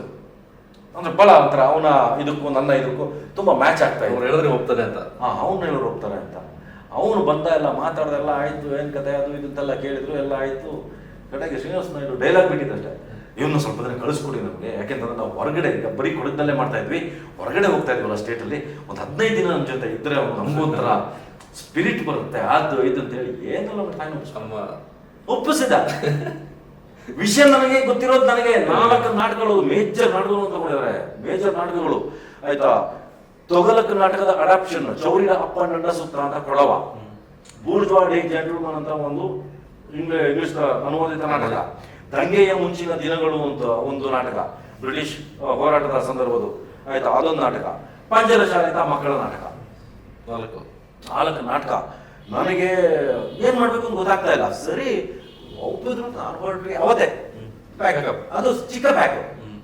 ಅಂದ್ರೆ ಬಹಳ ಒಂಥರ ಅವನ ಇದಕ್ಕೂ ನನ್ನ ಇದಕ್ಕೂ ತುಂಬಾ ಮ್ಯಾಚ್ ಆಗ್ತಾ ಅವ್ರು ಇದೆ ಹೇಳಿದ್ರೆ ಹೋಗ್ತಾರೆ ಅಂತ. ಹಾ ಅವನು ಹೇಳೋರು ಹೋಗ್ತಾರೆ ಅಂತ. ಅವನು ಬಂದ ಎಲ್ಲ ಮಾತಾಡ್ದೆಲ್ಲ ಆಯಿತು ಏನು ಕತೆ ಅದು ಇದು ಅಂತೆಲ್ಲ ಕೇಳಿದ್ರು ಎಲ್ಲ ಆಯಿತು. ಕಡೆಗೆ ಶ್ರೀನಿವಾಸ ನಾಯ್ಡು ಡೈಲಾಗ್ ಬಿಟ್ಟಿದ್ದಷ್ಟೇ ಇವನು ಸ್ವಲ್ಪ ದಿನ ಕಳಿಸ್ಕೊಡಿ ನಮಗೆ. ಯಾಕೆಂತಂದ್ರೆ ನಾವು ಹೊರಗಡೆ ಈಗ ಬರೀ ಕೊಡದಲ್ಲೇ ಮಾಡ್ತಾ ಇದ್ವಿ. ಹೊರಗಡೆ ಹೋಗ್ತಾ ಇದ್ವಲ್ಲ ಸ್ಟೇಟಲ್ಲಿ ಒಂದು ಹದಿನೈದು ದಿನ ನಮ್ಮ ಜೊತೆ ಇದ್ರೆ ಅವ್ನು ನಮಗೂ ಒಂಥರ ಸ್ಪಿರಿಟ್ ಬರುತ್ತೆ. ಅದು ಇದು ಅಂತ ಹೇಳಿ ಏನೆಲ್ಲ ಟೈಮ್ ಒಪ್ಪಿಸ್ಕೊಂಬ ಒಪ್ಪಿಸಿದ. ವಿಷಯ ನನಗೆ ಗೊತ್ತಿರೋದು ನನಗೆ. ನಾಲ್ಕು ನಾಟಕಗಳು ಮೇಜರ್ ನಾಟಕಗಳು ಅಂತ ತಗೊಂಡಿದ್ದಾರೆ. ಮೇಜರ್ ನಾಟಕಗಳು. ಆಯ್ತಾ? ತೊಗಲಕ್ ನಾಟಕದ ಅಡಾಪ್ಷನ್ ಚೌರಿನ ಅಪ್ಪ ನಂಡ ಸುತ್ತ ಅಂತ ಕೊಳವ ಬೂರ್ಜ್ವಾ ಡೇ ಜೆಂಟಲ್ಮನ್ ಅಂತ ಒಂದು ಇಂಗ್ಲಿ- ಇಂಗ್ಲಿಷ್ ಅನುವಾದಿತ ನಾಟಕ. ದಂಗೆಯ ಮುಂಚಿನ ದಿನಗಳು ಅಂತ ಒಂದು ನಾಟಕ. ಬ್ರಿಟಿಷ್ ಹೋರಾಟದ ಸಂದರ್ಭದ್ದು ಆಯ್ತಾ ಅದೊಂದು ನಾಟಕ. ಪಂಚರಶಾಲೆ ಅಂತ ಮಕ್ಕಳ ನಾಟಕ. ನಾಲ್ಕು. ನಾಲ್ಕು ನಾಟಕ. ನನಗೆ ಏನ್ ಮಾಡ್ಬೇಕು ಅಂತ ಗೊತ್ತಾಗ್ತಾ ಇಲ್ಲ. ಸರಿ ಒಪ್ಪಿದ್ರು ಅವತ್ತೇ. ಪ್ಯಾಕ್ ಅದು ಚಿಕ್ಕ ಪ್ಯಾಕ್.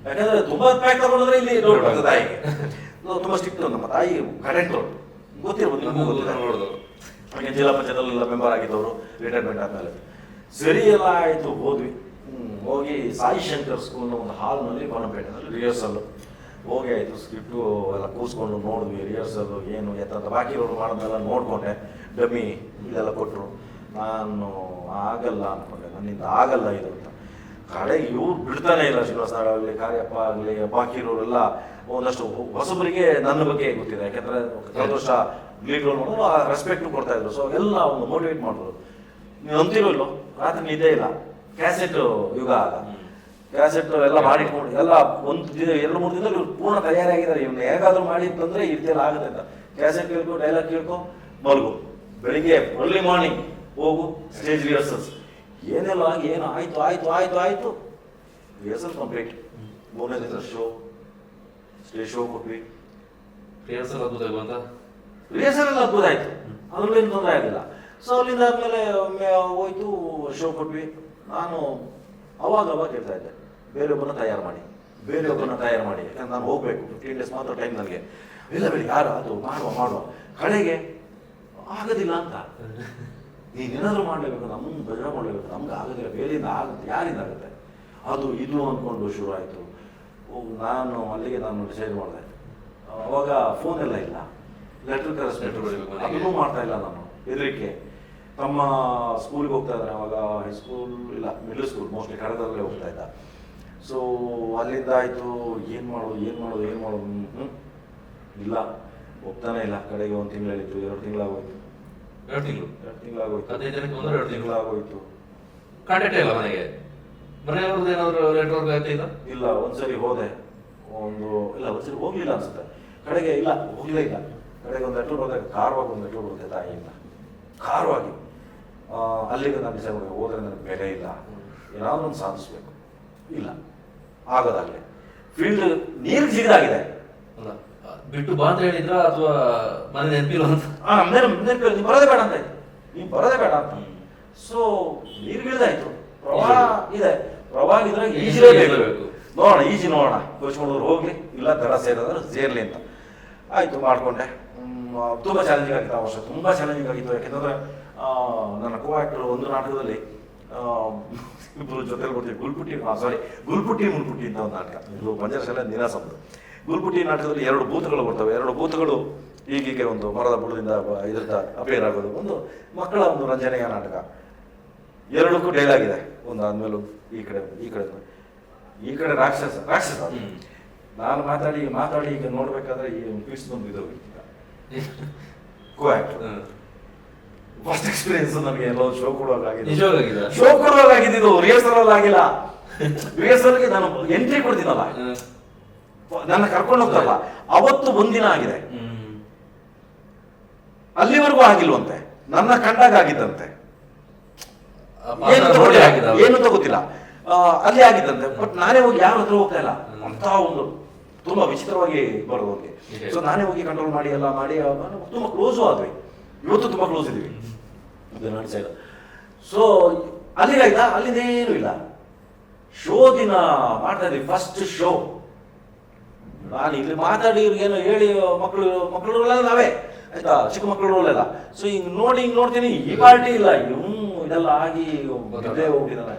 ಯಾಕಂದ್ರೆ ತುಂಬಾ ಪ್ಯಾಕ್ ತಗೊಂಡ್ರೆ ಇಲ್ಲಿ ರೋಡ್ ಬರ್ತದೆ ತಾಯಿಗೆ ತುಂಬಾ ಸ್ಟ್ರಿಕ್ಟ್ ನಮ್ಮ ತಾಯಿ. ಕರೆಂಟ್ ರೋಡ್ ಗೊತ್ತಿರ್ಬೋದು ನಿಮಗೂ ಗೊತ್ತಿದೆ ನೋಡುದು ಹಾಗೆ ಜಿಲ್ಲಾ ಪಂಚಾಯತ್ ಮೆಂಬರ್ ಆಗಿದ್ದವರು ರಿಟೈರ್ಮೆಂಟ್ ಆದ್ಮೇಲೆ. ಸರಿ ಎಲ್ಲ ಆಯ್ತು ಹೋದ್ವಿ. ಹೋಗಿ ಸಾಯಿ ಶಂಕರ್ ಸ್ಕೂಲ್ನ ಒಂದು ಹಾಲ್ನಲ್ಲಿ ಬನಪೇಟೆನಲ್ಲಿ ರಿಹರ್ಸಲ್ ಹೋಗಿ ಆಯಿತು ಸ್ಕ್ರಿಪ್ಟು ಎಲ್ಲ ಕೂರಿಸ್ಕೊಂಡು ನೋಡಿದ್ವಿ ರಿಹರ್ಸಲ್ ಏನು ಎತ್ತ ಬಾಕಿ ಇರೋರು ಮಾಡೋದೆಲ್ಲ ನೋಡ್ಕೊಂಡೆ, ಡಮ್ಮಿ ಇದೆಲ್ಲ ಕೊಟ್ಟರು ನಾನು ಆಗಲ್ಲ ಅಂದ್ಕೊಂಡೆ ನನ್ನಿಂದ ಆಗಲ್ಲ ಇದು ಅಂತ. ಕಡೆಗೆ ಇವ್ರು ಬಿಡ್ತಾನೆ ಇಲ್ಲ ಶ್ರೀನಿವಾಸ ಆಗಲಿ, ಕಾರ್ಯಪ್ಪ ಆಗಲಿ, ಬಾಕಿ ಇರೋರೆಲ್ಲ ಒಂದಷ್ಟು ಹೊಸಬರಿಗೆ ನನ್ನ ಬಗ್ಗೆ ಗೊತ್ತಿದೆ. ಯಾಕೆಂದರೆ ಕಳೆದ ವರ್ಷ ಲೀಡ್ ಮಾಡೋದು ಆ ರೆಸ್ಪೆಕ್ಟ್ ಕೊಡ್ತಾ ಇದ್ರು. ಸೊ ಎಲ್ಲ ಒಂದು ಮೋಟಿವೇಟ್ ಮಾಡಿದ್ರು. ನೀವು ನಂಬ್ತಿರೋ ಇಲ್ಲೋ ರಾತ್ರಿ ನಿದ್ದೆ ಇಲ್ಲ. ಕ್ಯಾಸೆಟ್ ಯುಗ ಆಗ. ಕ್ಯಾಸೆಟ್ ಎಲ್ಲ ಮಾಡಿಟ್ಕೊಂಡು ಎಲ್ಲ ಒಂದು ದಿನ ಎರಡು ಮೂರು ದಿನದಲ್ಲಿ ಇವ್ರು ಪೂರ್ಣ ತಯಾರಾಗಿದ್ದಾರೆ. ಇವ್ನ ಹೇಗಾದ್ರೂ ಮಾಡಿ ತಂದ್ರೆ ಈ ರೀತಿಯಲ್ಲಿ ಆಗುತ್ತೆ ಅಂತ. ಕ್ಯಾಸೆಟ್ ಕೇಳ್ಕೊ ಡೈಲಾಗ್ ಕೇಳ್ಕೊ ಮಲಗು. ಬೆಳಿಗ್ಗೆ ಅರ್ಲಿ ಮಾರ್ನಿಂಗ್ ಹೋಗು ಸ್ಟೇಜ್ ರಿಹರ್ಸಲ್ಸ್ ಏನೆಲ್ಲ ಆಗಿ ಏನು ಆಯ್ತು ಆಯ್ತು ಆಯ್ತು ಆಯ್ತು. ರಿಹರ್ಸಲ್ ಕಂಪ್ಲೀಟ್ ಮೂರನೇ ದಿನ ಶೋ ಸ್ಟೇಜ್ ಶೋ ಕೊಟ್ವಿ. ರಿಹರ್ಸಲ್ ಅದ್ಭುತ ಅಂತ? ರಿಹರ್ಸಲ್ ಎಲ್ಲ ಅದ್ಭುತ ಆಯ್ತು. ಅದ್ರಲ್ಲಿ ತೊಂದರೆ ಆಗಿಲ್ಲ. ಸೊ ಅಲ್ಲಿಂದ ಆದ್ಮೇಲೆ ಹೋಯ್ತು ಶೋ ಕೊಟ್ವಿ. ನಾನು ಅವಾಗ ಅವಾಗ ಹೇಳ್ತಾ ಇದ್ದೆ ಬೇರೆಯೊಬ್ಬರನ್ನ ತಯಾರು ಮಾಡಿ ಬೇರೆಯೊಬ್ಬನ ತಯಾರು ಮಾಡಿ ಯಾಕಂದ್ರೆ ನಾನು ಹೋಗ್ಬೇಕು ಫಿಫ್ಟೀನ್ ಡೇಸ್ ಮಾತ್ರ ಟೈಮ್ ನನಗೆ. ಇಲ್ಲ ಬಿಡಿ ಯಾರು ಅದು ಮಾಡುವ ಮಾಡುವ. ಕಡೆಗೆ ಆಗೋದಿಲ್ಲ ಅಂತ. ನೀನೇನಾದರೂ ಮಾಡಲೇಬೇಕು ನಮ್ಮನ್ನು ಬೆಜರ ಮಾಡಲೇಬೇಕು ನಮ್ಗೆ ಆಗೋದಿಲ್ಲ ಬೇರೆಯಿಂದ ಆಗುತ್ತೆ ಯಾರಿಂದ ಆಗುತ್ತೆ? ಅದು ಇದು ಅಂದ್ಕೊಂಡು ಶುರು ಆಯಿತು. ನಾನು ಅಲ್ಲಿಗೆ ನಾನು ಡಿಸೈಡ್ ಮಾಡಿದೆ. ಅವಾಗ ಫೋನ್ ಎಲ್ಲ ಇಲ್ಲ. ಲೆಟರ್ ಕರೆಸ್ಟ್ ಲೆಟರ್ ಬರೀಬೇಕು ಮನೆಗೆ. ಅದನ್ನೂ ಮಾಡ್ತಾ ಇಲ್ಲ ನಾನು. ಹೆದರಿಕೆ. ತಮ್ಮ ಸ್ಕೂಲ್ಗೆ ಹೋಗ್ತಾ ಇದ್ದಾರೆ ಅವಾಗ ಹೈಸ್ಕೂಲ್ ಇಲ್ಲ ಮಿಡ್ಲ್ ಸ್ಕೂಲ್ ಮೋಸ್ಟ್ಲಿ ಕರದಲ್ಲೇ ಹೋಗ್ತಾ ಇದ್ದ. ಸೊ ಅಲ್ಲಿಂದ ಆಯಿತು ಏನು ಮಾಡೋದು ಏನು ಮಾಡೋದು ಏನು ಮಾಡೋದು. ಇಲ್ಲ ಹೋಗ್ತಾನೆ ಇಲ್ಲ ಕಡೆಗೆ ಒಂದು ತಿಂಗಳಿತ್ತು ಎರಡು ತಿಂಗಳಾಗೋಯ್ತು. ಎರಡು ತಿಂಗಳು? ಎರಡು ತಿಂಗಳಾಗೋಯ್ತು. ಹದಿನೈದು ಜನಕ್ಕೆ ಬಂದ್ರೆ ಎರಡು ತಿಂಗಳು? ತಿಂಗಳಾಗೋಯ್ತು. ಕಾಂಟ್ಯಾಕ್ಟ್ ಇಲ್ಲ ಮನೆಗೆ? ಮನೆಯವ್ರದ್ದು ಏನಾದ್ರು ನೆಟ್ವರ್ಕ್ ಆಗ್ತಿಲ್ಲ ಇಲ್ಲ ಒಂದ್ಸರಿ ಹೋದೆ. ಒಂದು ಇಲ್ಲ ಒಂದ್ಸರಿ ಹೋಗ್ಲಿಲ್ಲ ಅನ್ಸುತ್ತೆ. ಕಡೆಗೆ ಇಲ್ಲ ಹೋಗ್ಲೇ ಇಲ್ಲ. ಕಡೆಗೆ ಒಂದು ಲೆಟ್ರ್ ಹೋದಾಗ ಖಾರವಾಗಿ ಒಂದು ಲೆಟ್ರ್ ಬರುತ್ತೆ ತಾಯಿಯಿಂದ. ಖಾರವಾಗಿ ಅಲ್ಲಿಗೆ ನಾನು ಮಾಡಿ ಹೋದ್ರೆ ನನಗೆ ಬೆಲೆ ಇಲ್ಲ. ಏನಾದ್ರು ಒಂದು ಸಾಧಿಸ್ಬೇಕು. ಇಲ್ಲ. ಆಗೋದಾಗಲಿ. ಫೀಲ್ಡ್ ನೀರು ಜಿಗಿದಾಗಿದೆ ಬಿಟ್ಟು ಬಾ ಅಂತ ಹೇಳಿದ್ರ ಅಥವಾ ಮನೆ ನೆನಪಿಲ್ಲ ಅಂತ? ನೆನಪಿಲ್ಲ ನೆನಪು ನೆನಪು ನೀವು ಬರೋದೇ ಬೇಡ ಅಂತ ನೀವು ಬರೋದೇ ಬೇಡ ಅಂತ. ಸೊ ನೀರು ಇಳಿದಾಯ್ತು ಪ್ರವಾಹ ಇದೆ. ಪ್ರವಾಹ ಇದ್ರೆ ಈಜಿಲೇಬೇಕು ಈಜಲೇಬೇಕು. ನೋಡೋಣ ಈಜಿ ನೋಡೋಣ. ಕೋಚ್ ಮಾಡಿದ್ರು ಹೋಗ್ಲಿ ಇಲ್ಲ ದಡ ಸೇರಿದ್ರೆ ಸೇರ್ಲಿ ಅಂತ. ಆಯ್ತು ಮಾಡ್ಕೊಂಡೆ. ತುಂಬ ಚಾಲೆಂಜಿಂಗ್ ಆಗಿತ್ತು ಆ ವರ್ಷ. ತುಂಬಾ ಚಾಲೆಂಜಿಂಗ್ ಆಗಿತ್ತು. ಯಾಕೆಂದ್ರೆ ನನ್ನ ಕೋ ಆಕ್ಟರ್ ಒಂದು ನಾಟಕದಲ್ಲಿ ಇಬ್ಬರು ಜೊತೆಲಿ ಬರ್ತೀವಿ. ಗುಲ್ಪುಟ್ಟಿ ಸಾರಿ ಗುಲ್ಪುಟ್ಟಿ ಮುಲ್ಪುಟ್ಟಿ ಅಂತ ಒಂದು ನಾಟಕ. ಇದು ಪಂಜರಶಾಲೆ ನಿರಾಸಂದು ಗುಲ್ಪುಟ್ಟಿ ನಾಟಕದಲ್ಲಿ ಎರಡು ಭೂತಗಳು ಬರ್ತವೆ. ಎರಡು ಭೂತಗಳು ಈಗೀಗೆ ಒಂದು ಮರದ ಬುಡದಿಂದ ಇದ್ರದ್ದು ಅಪೇರ್ ಆಗೋದು. ಒಂದು ಮಕ್ಕಳ ಒಂದು ರಂಜನೆಯ ನಾಟಕ. ಎರಡಕ್ಕೂ ಡೈಲಾಗ್ ಇದೆ. ಒಂದು ಆದ್ಮೇಲೆ ಈ ಕಡೆ ಈ ಕಡೆ. ಈ ಕಡೆ ರಾಕ್ಷಸ ರಾಕ್ಷಸ. ನಾನು ಮಾತಾಡಿ ಮಾತಾಡಿ ಈಗ ನೋಡ್ಬೇಕಾದ್ರೆ ಈ ಪೀಸ್ ಬಂದು ಇದು ಕೋ ಆಕ್ಟರ್. ಫಸ್ಟ್ ಎಕ್ಸ್ಪೀರಿಯನ್ಸ್ ನಮಗೆ ಎಲ್ಲೋ ಶೋ ಕೊಡುವಾಗಿದೆ ಶೋ ಕೊಡುವಾಗಿದೆ ರಿಹರ್ಸಲ್ ಅಲ್ಲಿ ಆಗಿಲ್ಲ. ರಿಹರ್ಸಲ್ಗೆ ನಾನು ಎಂಟ್ರಿ ಕೊಡ್ತೀನಲ್ಲ. ನನ್ನ ಕರ್ಕೊಂಡು ಹೋಗ್ತಾರಲ್ಲ ಅವತ್ತು ಒಂದಿನ ಆಗಿದೆ. ಅಲ್ಲಿವರೆಗೂ ಆಗಿಲ್ವಂತೆ. ನನ್ನ ಕಂಡಾಗ ಆಗಿದ್ದಂತೆ. ಏನು ಗೊತ್ತಿಲ್ಲ. ಅಲ್ಲಿ ಆಗಿದ್ದಂತೆ. ಬಟ್ ನಾನೇ ಹೋಗಿ ಯಾರ ಹತ್ರ ಹೋಗ್ತಾ ಇಲ್ಲ. ಅಂತ ಒಂದು ತುಂಬಾ ವಿಚಿತ್ರವಾಗಿ ಬರೋದು ಅವ್ರಿಗೆ ಸೊ ನಾನೇ ಹೋಗಿ ಕಂಟ್ರೋಲ್ ಮಾಡಿ ಎಲ್ಲ ಮಾಡಿ ತುಂಬಾ ಕ್ಲೋಸು ಆದ್ವಿ. ಇವತ್ತು ತುಂಬಾ ಕ್ಲೋಸ್ ಇದೀವಿ ಇದು ನನ್ನ ಸೈಡ್ ಸೊ ಅಲ್ಲಿಗಾಯ್ತಾ ಇಲ್ಲ. ಶೋ ದಿನ ಮಾಡ್ತಾ ಇದ್ದೀವಿ. ಫಸ್ಟ್ ಶೋ ನಾನು ಇಲ್ಲಿ ಮಾತಾಡಿ ಇವ್ರಿಗೇನೋ ಹೇಳಿ ಮಕ್ಕಳು ಮಕ್ಕಳು ನಾವೇ. ಆಯ್ತಾ? ಚಿಕ್ಕ ಮಕ್ಕಳು ಸೊ ಹಿಂಗ್ ನೋಡಿ ಹಿಂಗ್ ನೋಡ್ತೀನಿ. ಈ ಪಾರ್ಟಿ ಇಲ್ಲ. ಇವ್ ಇದೆಲ್ಲ ಆಗಿ ಬಿದ್ದೇ ಹೋಗ್ಬಿಟ್ಟಿದ್ದಾನೆ.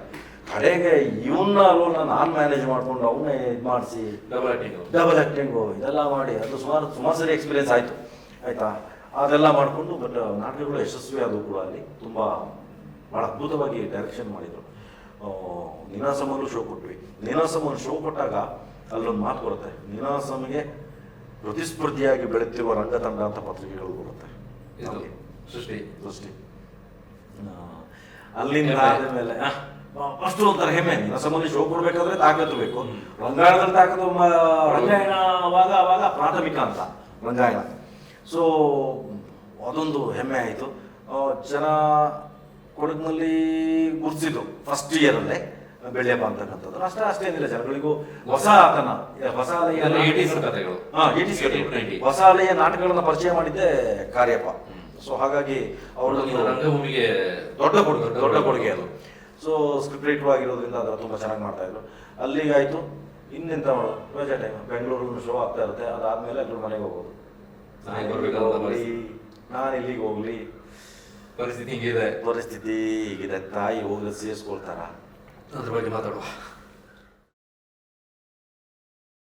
ಕಡೆಗೆ ಇವನ್ನ ರೋಲ್ನ ನಾನು ಮ್ಯಾನೇಜ್ ಮಾಡ್ಕೊಂಡು ಅವನ್ನೇ ಇದು ಮಾಡಿಸಿ ಡಬಲ್ ಆಕ್ಟಿಂಗ್ ಡಬಲ್ ಆಕ್ಟಿಂಗು ಇದೆಲ್ಲ ಮಾಡಿ. ಅದು ಸುಮಾರು ಸುಮಾರು ಸರಿ ಎಕ್ಸ್ಪೀರಿಯನ್ಸ್ ಆಯಿತು. ಆಯ್ತಾ? ಅದೆಲ್ಲ ಮಾಡಿಕೊಂಡು ಬಟ್ ನಾಟಕಗಳು ಯಶಸ್ವಿ ಆದವು ಕೂಡ ಅಲ್ಲಿ ತುಂಬ ಭಾಳ ಅದ್ಭುತವಾಗಿ ಡೈರೆಕ್ಷನ್ ಮಾಡಿದರು. ನಿನಾಸಮಲ್ಲೂ ಶೋ ಕೊಟ್ವಿ. ನೀನಾಸಮ್ಮನ್ನು ಶೋ ಕೊಟ್ಟಾಗ ಅಲ್ಲೊಂದು ಮಾತು ಬರುತ್ತೆ. ನಿನಾಸಮ್ಗೆ ಪ್ರತಿಸ್ಪರ್ಧಿಯಾಗಿ ಬೆಳೆತಿರುವ ರಂಗತಂಡ ಅಂತ ಪತ್ರಿಕೆಗಳು ಬರುತ್ತೆ. ಸೃಷ್ಟಿ. ಸೃಷ್ಟಿ. ಅಲ್ಲಿಂದ. ಆದ್ಮೇಲೆ ಫಸ್ಟ್ ಒಂಥರ ಹೆಮ್ಮೆ. ನಸಮಲ್ಲಿ ಶೋ ಕೊಡ್ಬೇಕಾದ್ರೆ ತಾಕತ್ತು ಬೇಕು. ರಂಗಾಯಣದಲ್ಲಿ ತಾಕತ್ತು ಮ- ರಂಗಾಯಣ ಅವಾಗ ಅವಾಗ ಪ್ರಾಥಮಿಕ ಅಂತ. ರಂಗಾಯಣ. ಸೊ ಅದೊಂದು ಹೆಮ್ಮೆ ಆಯಿತು. ಜನ ಕೊಡಗಿನಲ್ಲಿ ಗುರ್ತಿದ್ದು ಫಸ್ಟ್ ಇಯರಲ್ಲೇ ಬೆಳ್ಳಿಯಪ್ಪ ಅಂತಕ್ಕಂಥದ್ದು ಅಷ್ಟೇ ಅಷ್ಟೇನಿಲ್ಲ ಜನಗಳಿಗೂ ಹೊಸ ಆತನ ಹೊಸ ಅಲೆಯ ಎಲ್ಲ 80s ಕಥೆಗಳು. ಹಾ, 80s ಕಥೆಗಳು. 90. ಹೊಸ ಅಲೆಯ ನಾಟಕಗಳನ್ನ ಪರಿಚಯ ಮಾಡಿದ್ದೆ ಕಾರ್ಯಪ್ಪ. ಸೊ ಹಾಗಾಗಿ ಅವ್ರದ್ದೊಂದು ರಂಗಭೂಮಿಗೆ ದೊಡ್ಡ ಕೊಡುಗೆ ದೊಡ್ಡ ಕೊಡುಗೆ. ಅದು. ಸೊ ಸ್ಕ್ರಿಪ್ಟ್ ರೈಟರ್ ಆಗಿರೋದ್ರಿಂದ ಅದರ ತುಂಬ ಚೆನ್ನಾಗಿ ಮಾಡ್ತಾ ಇದ್ರು. ಅಲ್ಲಿಗಾಯ್ತು ಇನ್ನೆಂತ ಮಾಡೋದು ರಜಾ ಟೈಮ್ ಬೆಂಗಳೂರಲ್ಲಿ ಶೋ ಆಗ್ತಾ ಇರುತ್ತೆ. ಅದಾದ್ಮೇಲೆ ಎಲ್ಲರೂ ಮನೆಗೆ ಹೋಗೋದು. ಹೋಗ್ಲಿ. ನಾನು ಇಲ್ಲಿಗೆ ಹೋಗ್ಲಿ. ಪರಿಸ್ಥಿತಿ ಹಿಂಗಿದೆ. ಪರಿಸ್ಥಿತಿ ಹೀಗಿದೆ. ತಾಯಿ ಹೋಗಿ ಸೇರಿಸ್ಕೊಳ್ತಾರ? ಅದ್ರ ಬಗ್ಗೆ ಮಾತಾಡುವ.